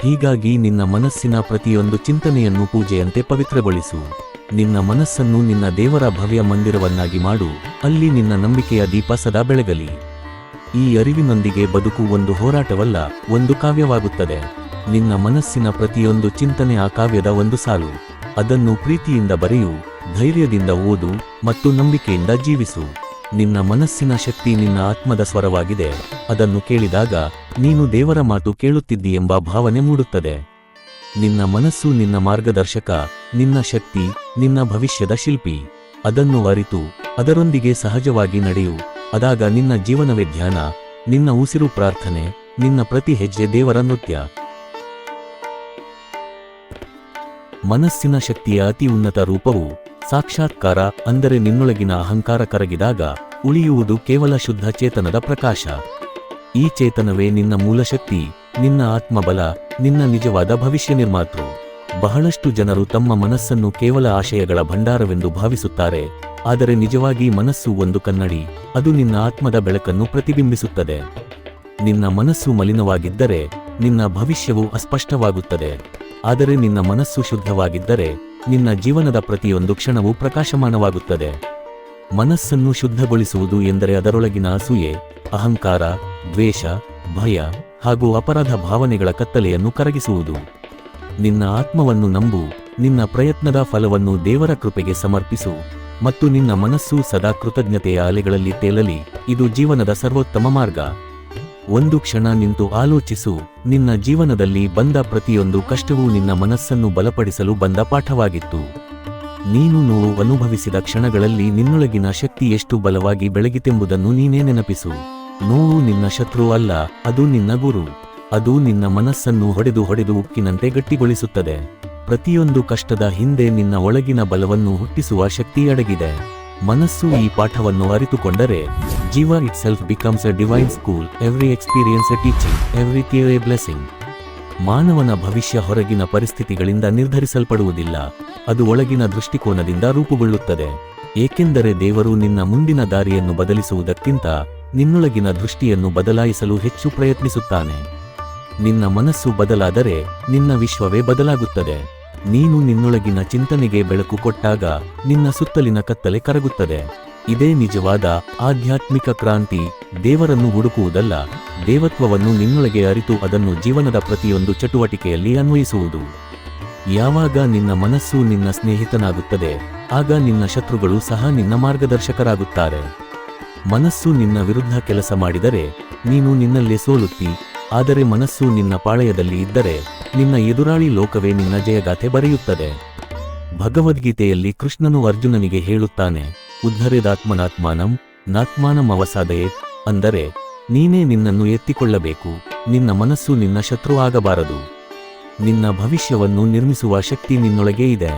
ಹೀಗಾಗಿ ನಿನ್ನ ಮನಸ್ಸಿನ ಪ್ರತಿಯೊಂದು ಚಿಂತನೆಯನ್ನು ಪೂಜೆಯಂತೆ ಪವಿತ್ರಗೊಳಿಸು. ನಿನ್ನ ಮನಸ್ಸನ್ನು ನಿನ್ನ ದೇವರ ಭವ್ಯ ಮಂದಿರವನ್ನಾಗಿ ಮಾಡು, ಅಲ್ಲಿ ನಿನ್ನ ನಂಬಿಕೆಯ ದೀಪ ಸದಾ ಬೆಳಗಲಿ. ಈ ಅರಿವಿನೊಂದಿಗೆ ಬದುಕು ಒಂದು ಹೋರಾಟವಲ್ಲ, ಒಂದು ಕಾವ್ಯವಾಗುತ್ತದೆ. ನಿನ್ನ ಮನಸ್ಸಿನ ಪ್ರತಿಯೊಂದು ಚಿಂತನೆ ಆ ಕಾವ್ಯದ ಒಂದು ಸಾಲು. ಅದನ್ನು ಪ್ರೀತಿಯಿಂದ ಬರೆಯು, ಧೈರ್ಯದಿಂದ ಓದು ಮತ್ತು ನಂಬಿಕೆಯಿಂದ ಜೀವಿಸು. ನಿನ್ನ ಮನಸ್ಸಿನ ಶಕ್ತಿ ನಿನ್ನ ಆತ್ಮದ ಸ್ವರವಾಗಿದೆ. ಅದನ್ನು ಕೇಳಿದಾಗ, ನೀನು ದೇವರ ಮಾತು ಕೇಳುತ್ತಿದ್ದಿ ಎಂಬ ಭಾವನೆ ಮೂಡುತ್ತದೆ. ನಿನ್ನ ಮನಸ್ಸು ನಿನ್ನ ಮಾರ್ಗದರ್ಶಕ, ನಿನ್ನ ಶಕ್ತಿ, ನಿನ್ನ ಭವಿಷ್ಯದ ಶಿಲ್ಪಿ. ಅದನ್ನು ಅರಿತು, ಅದರೊಂದಿಗೆ ಸಹಜವಾಗಿ ನಡೆಯು. ಅದಾಗ ನಿನ್ನ ಜೀವನವೇ ಧ್ಯಾನ, ನಿನ್ನ ಉಸಿರು ಪ್ರಾರ್ಥನೆ, ನಿನ್ನ ಪ್ರತಿ ಹೆಜ್ಜೆ ದೇವರ ನೃತ್ಯ. ಮನಸ್ಸಿನ ಶಕ್ತಿಯ ಅತಿ ಉನ್ನತ ರೂಪವು, ಸಾಕ್ಷಾತ್ಕಾರ ಅಂದರೆ ನಿನ್ನೊಳಗಿನ ಅಹಂಕಾರ ಕರಗಿದಾಗ, ಉಳಿಯುವುದು ಕೇವಲ ಶುದ್ಧ ಚೇತನದ ಪ್ರಕಾಶ. ಈ ಚೇತನವೇ ನಿನ್ನ ಮೂಲಶಕ್ತಿ, ನಿನ್ನ ಆತ್ಮಬಲ, ನಿನ್ನ ನಿಜವಾದ ಭವಿಷ್ಯ ನಿರ್ಮಾತೃ. ಬಹಳಷ್ಟು ಜನರು ತಮ್ಮ ಮನಸ್ಸನ್ನು ಕೇವಲ ಆಶಯಗಳ ಭಂಡಾರವೆಂದು ಭಾವಿಸುತ್ತಾರೆ, ಆದರೆ ನಿಜವಾಗಿ ಮನಸ್ಸು ಒಂದು ಕನ್ನಡಿ, ಅದು ನಿನ್ನ ಆತ್ಮದ ಬೆಳಕನ್ನು ಪ್ರತಿಬಿಂಬಿಸುತ್ತದೆ. ನಿನ್ನ ಮನಸ್ಸು ಮಲಿನವಾಗಿದ್ದರೆ, ನಿನ್ನ ಭವಿಷ್ಯವು ಅಸ್ಪಷ್ಟವಾಗುತ್ತದೆ, ಆದರೆ ನಿನ್ನ ಮನಸ್ಸು ಶುದ್ಧವಾಗಿದ್ದರೆ, ನಿನ್ನ ಜೀವನದ ಪ್ರತಿಯೊಂದು ಕ್ಷಣವೂ ಪ್ರಕಾಶಮಾನವಾಗುತ್ತದೆ. ಮನಸ್ಸನ್ನು ಶುದ್ಧಗೊಳಿಸುವುದು ಎಂದರೆ ಅದರೊಳಗಿನ ಅಸೂಯೆ, ಅಹಂಕಾರ, ದ್ವೇಷ, ಭಯ ಹಾಗೂ ಅಪರಾಧ ಭಾವನೆಗಳ ಕತ್ತಲೆಯನ್ನು ಕರಗಿಸುವುದು. ನಿನ್ನ ಆತ್ಮವನ್ನು ನಂಬು, ನಿನ್ನ ಪ್ರಯತ್ನದ ಫಲವನ್ನು ದೇವರ ಕೃಪೆಗೆ ಸಮರ್ಪಿಸು ಮತ್ತು ನಿನ್ನ ಮನಸ್ಸು ಸದಾ ಕೃತಜ್ಞತೆಯ ಅಲೆಗಳಲ್ಲಿ ತೇಲಲಿ, ಇದು ಜೀವನದ ಸರ್ವೋತ್ತಮ ಮಾರ್ಗ. ಒಂದು ಕ್ಷಣ ನಿಂತು ಆಲೋಚಿಸು, ನಿನ್ನ ಜೀವನದಲ್ಲಿ ಬಂದ ಪ್ರತಿಯೊಂದು ಕಷ್ಟವೂ ನಿನ್ನ ಮನಸ್ಸನ್ನು ಬಲಪಡಿಸಲು ಬಂದ ಪಾಠವಾಗಿತ್ತು. ನೀನು ನೋವು ಅನುಭವಿಸಿದ ಕ್ಷಣಗಳಲ್ಲಿ ನಿನ್ನೊಳಗಿನ ಶಕ್ತಿ ಎಷ್ಟು ಬಲವಾಗಿ ಬೆಳಗಿತೆಂಬುದನ್ನು ನೀನೇ ನೆನಪಿಸು. ನೋವು ನಿನ್ನ ಶತ್ರು ಅಲ್ಲ, ಅದು ನಿನ್ನ ಗುರು. ಅದು ನಿನ್ನ ಮನಸ್ಸನ್ನು ಹೊಡೆದು ಹೊಡೆದು ಉಕ್ಕಿನಂತೆ ಗಟ್ಟಿಗೊಳಿಸುತ್ತದೆ. ಪ್ರತಿಯೊಂದು ಕಷ್ಟದ ಹಿಂದೆ ನಿನ್ನ ಒಳಗಿನ ಬಲವನ್ನು ಹುಟ್ಟಿಸುವ ಶಕ್ತಿ ಅಡಗಿದೆ. ಮನಸ್ಸು ಈ ಪಾಠವನ್ನು ಅರಿತುಕೊಂಡರೆ, ಜೀವ itself becomes a divine school every experience a teaching every a blessing ಮಾನವನ ಭವಿಷ್ಯ ಹೊರಗಿನ ಪರಿಸ್ಥಿತಿಗಳಿಂದ ನಿರ್ಧರಿಸಲ್ಪಡುವುದಿಲ್ಲ. ಅದು ಒಳಗಿನ ದೃಷ್ಟಿಕೋನದಿಂದ ರೂಪುಗೊಳ್ಳುತ್ತದೆ. ಏಕೆಂದರೆ ದೇವರು ನಿನ್ನ ಮುಂದಿನ ದಾರಿಯನ್ನು ಬದಲಿಸುವುದಕ್ಕಿಂತ ನಿನ್ನೊಳಗಿನ ದೃಷ್ಟಿಯನ್ನು ಬದಲಾಯಿಸಲು ಹೆಚ್ಚು ಪ್ರಯತ್ನಿಸುತ್ತಾನೆ. ನಿನ್ನ ಮನಸ್ಸು ಬದಲಾದರೆ ನಿನ್ನ ವಿಶ್ವವೇ ಬದಲಾಗುತ್ತದೆ. ನೀನು ನಿನ್ನೊಳಗಿನ ಚಿಂತನೆಗೆ ಬೆಳಕು ಕೊಟ್ಟಾಗ ನಿನ್ನ ಸುತ್ತಲಿನ ಕತ್ತಲೆ ಕರಗುತ್ತದೆ. ಇದೇ ನಿಜವಾದ ಆಧ್ಯಾತ್ಮಿಕ ಕ್ರಾಂತಿ, ದೇವರನ್ನು ಹುಡುಕುವುದಲ್ಲ, ದೇವತ್ವವನ್ನು ನಿನ್ನೊಳಗೆ ಅರಿತು ಅದನ್ನು ಜೀವನದ ಪ್ರತಿಯೊಂದು ಚಟುವಟಿಕೆಯಲ್ಲಿ ಅನ್ವಯಿಸುವುದು. ಯಾವಾಗ ನಿನ್ನ ಮನಸ್ಸು ನಿನ್ನ ಸ್ನೇಹಿತನಾಗುತ್ತದೆ, ಆಗ ನಿನ್ನ ಶತ್ರುಗಳು ಸಹ ನಿನ್ನ ಮಾರ್ಗದರ್ಶಕರಾಗುತ್ತಾರೆ. ಮನಸ್ಸು ನಿನ್ನ ವಿರುದ್ಧ ಕೆಲಸ ಮಾಡಿದರೆ, ನೀನು ನಿನ್ನಲ್ಲೇ ಸೋಲುತ್ತಿ, ಆದರೆ ಮನಸ್ಸು ನಿನ್ನ ಪಾಳಯದಲ್ಲಿ ಇದ್ದರೆ, ನಿನ್ನ ಎದುರಾಳಿ ಲೋಕವೇ ನಿನ್ನ ಜಯಗಾಥೆ ಬರೆಯುತ್ತದೆ. ಭಗವದ್ಗೀತೆಯಲ್ಲಿ ಕೃಷ್ಣನು ಅರ್ಜುನನಿಗೆ ಹೇಳುತ್ತಾನೆ ಉದ್ಧರೇದಾತ್ಮನಾತ್ಮಾನಂ ನಾತ್ಮಾನಂ ಅವಸಾದಯೇ ಅಂದರೆ ನೀನೇ ನಿನ್ನನ್ನು ಎತ್ತಿಕೊಳ್ಳಬೇಕು, ನಿನ್ನ ಮನಸ್ಸು ನಿನ್ನ ಶತ್ರು ಆಗಬಾರದು. ನಿನ್ನ ಭವಿಷ್ಯವನ್ನು ನಿರ್ಮಿಸುವ ಶಕ್ತಿ ನಿನ್ನೊಳಗೆ ಇದೆ.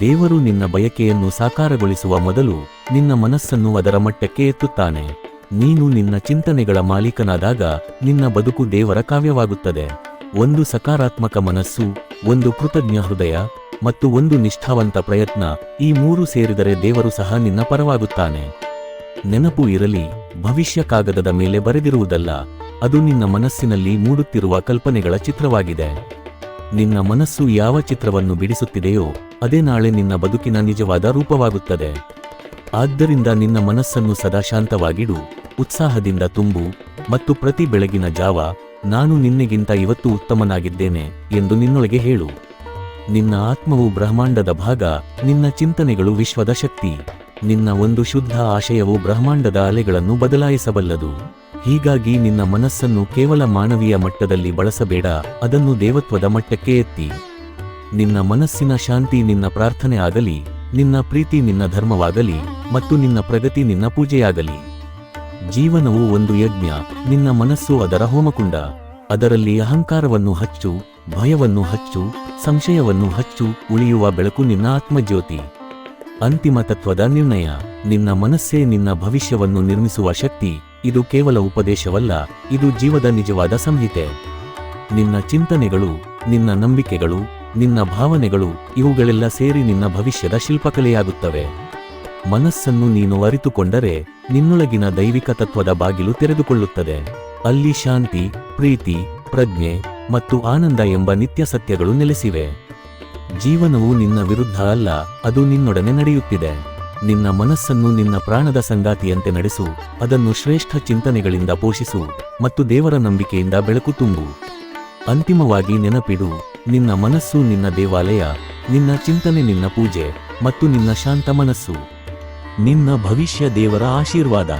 ದೇವರು ನಿನ್ನ ಬಯಕೆಯನ್ನು ಸಾಕಾರಗೊಳಿಸುವ ಮೊದಲು ನಿನ್ನ ಮನಸ್ಸನ್ನು ಅದರ ಮಟ್ಟಕ್ಕೆ ಎತ್ತುತ್ತಾನೆ. ನೀನು ನಿನ್ನ ಚಿಂತನೆಗಳ ಮಾಲೀಕನಾದಾಗ ನಿನ್ನ ಬದುಕು ದೇವರ ಕಾವ್ಯವಾಗುತ್ತದೆ. ಒಂದು ಸಕಾರಾತ್ಮಕ ಮನಸ್ಸು, ಒಂದು ಕೃತಜ್ಞ ಹೃದಯ ಮತ್ತು ಒಂದು ನಿಷ್ಠಾವಂತ ಪ್ರಯತ್ನ ಈ ಮೂರು ಸೇರಿದರೆ ದೇವರು ಸಹ ನಿನ್ನ ಪರವಾಗುತ್ತಾನೆ. ನೆನಪು ಇರಲಿ, ಭವಿಷ್ಯ ಕಾಗದದ ಮೇಲೆ ಬರೆದಿರುವುದಲ್ಲ, ಅದು ನಿನ್ನ ಮನಸ್ಸಿನಲ್ಲಿ ಮೂಡುತ್ತಿರುವ ಕಲ್ಪನೆಗಳ ಚಿತ್ರವಾಗಿದೆ. ನಿನ್ನ ಮನಸ್ಸು ಯಾವ ಚಿತ್ರವನ್ನು ಬಿಡಿಸುತ್ತಿದೆಯೋ, ಅದೇ ನಾಳೆ ನಿನ್ನ ಬದುಕಿನ ನಿಜವಾದ ರೂಪವಾಗುತ್ತದೆ. ಆದ್ದರಿಂದ ನಿನ್ನ ಮನಸ್ಸನ್ನು ಸದಾ ಶಾಂತವಾಗಿಡು, ಉತ್ಸಾಹದಿಂದ ತುಂಬು ಮತ್ತು ಪ್ರತಿ ಬೆಳಗಿನ ಜಾವ, ನಾನು ನಿನ್ನೆಗಿಂತ ಇವತ್ತು ಉತ್ತಮನಾಗಿದ್ದೇನೆ ಎಂದು ನಿನ್ನೊಳಗೆ ಹೇಳು. ನಿನ್ನ ಆತ್ಮವು ಬ್ರಹ್ಮಾಂಡದ ಭಾಗ, ನಿನ್ನ ಚಿಂತನೆಗಳು ವಿಶ್ವದ ಶಕ್ತಿ. ನಿನ್ನ ಒಂದು ಶುದ್ಧ ಆಶಯವು ಬ್ರಹ್ಮಾಂಡದ ಅಲೆಗಳನ್ನು ಬದಲಾಯಿಸಬಲ್ಲದು. ಹೀಗಾಗಿ ನಿನ್ನ ಮನಸ್ಸನ್ನು ಕೇವಲ ಮಾನವೀಯ ಮಟ್ಟದಲ್ಲಿ ಬಳಸಬೇಡ, ಅದನ್ನು ದೇವತ್ವದ ಮಟ್ಟಕ್ಕೆ ಎತ್ತಿ. ನಿನ್ನ ಮನಸ್ಸಿನ ಶಾಂತಿ ನಿನ್ನ ಪ್ರಾರ್ಥನೆ ಆಗಲಿ, ನಿನ್ನ ಪ್ರೀತಿ ನಿನ್ನ ಧರ್ಮವಾಗಲಿ, ಮತ್ತು ನಿನ್ನ ಪ್ರಗತಿ ನಿನ್ನ ಪೂಜೆಯಾಗಲಿ. ಜೀವನವು ಒಂದು ಯಜ್ಞ, ನಿನ್ನ ಮನಸ್ಸು ಅದರ ಹೋಮಕುಂಡ. ಅದರಲ್ಲಿ ಅಹಂಕಾರವನ್ನು ಹಚ್ಚು ಭಯವನ್ನು ಹಚ್ಚು, ಸಂಶಯವನ್ನು ಹಚ್ಚು, ಉಳಿಯುವ ಬೆಳಕು ನಿನ್ನ ಆತ್ಮಜ್ಯೋತಿ. ಅಂತಿಮ ತತ್ವದ ನಿರ್ಣಯ, ನಿನ್ನ ಮನಸ್ಸೇ ನಿನ್ನ ಭವಿಷ್ಯವನ್ನು ನಿರ್ಮಿಸುವ ಶಕ್ತಿ. ಇದು ಕೇವಲ ಉಪದೇಶವಲ್ಲ, ಇದು ಜೀವದ ನಿಜವಾದ ಸಂಹಿತೆ. ನಿನ್ನ ಚಿಂತನೆಗಳು, ನಿನ್ನ ನಂಬಿಕೆಗಳು, ನಿನ್ನ ಭಾವನೆಗಳು, ಇವುಗಳೆಲ್ಲ ಸೇರಿ ನಿನ್ನ ಭವಿಷ್ಯದ ಶಿಲ್ಪಕಲೆಯಾಗುತ್ತವೆ. ಮನಸ್ಸನ್ನು ನೀನು ಅರಿತುಕೊಂಡರೆ, ನಿನ್ನೊಳಗಿನ ದೈವಿಕ ತತ್ವದ ಬಾಗಿಲು ತೆರೆದುಕೊಳ್ಳುತ್ತದೆ. ಅಲ್ಲಿ ಶಾಂತಿ, ಪ್ರೀತಿ, ಪ್ರಜ್ಞೆ ಮತ್ತು ಆನಂದ ಎಂಬ ನಿತ್ಯ ಸತ್ಯಗಳು ನೆಲೆಸಿವೆ. ಜೀವನವು ನಿನ್ನ ವಿರುದ್ಧ ಅಲ್ಲ, ಅದು ನಿನ್ನೊಡನೆ ನಡೆಯುತ್ತಿದೆ. ನಿನ್ನ ಮನಸ್ಸನ್ನು ನಿನ್ನ ಪ್ರಾಣದ ಸಂಗಾತಿಯಂತೆ ನಡೆಸು, ಅದನ್ನು ಶ್ರೇಷ್ಠ ಚಿಂತನೆಗಳಿಂದ ಪೋಷಿಸು ಮತ್ತು ದೇವರ ನಂಬಿಕೆಯಿಂದ ಬೆಳಕು ತುಂಬು. ಅಂತಿಮವಾಗಿ ನೆನಪಿಡು, ನಿನ್ನ ಮನಸ್ಸು ನಿನ್ನ ದೇವಾಲಯ, ನಿನ್ನ ಚಿಂತನೆ ನಿನ್ನ ಪೂಜೆ ಮತ್ತು ನಿನ್ನ ಶಾಂತ ಮನಸ್ಸು. ನಿನ್ನ ಭವಿಷ್ಯ ದೇವರ ಆಶೀರ್ವಾದ.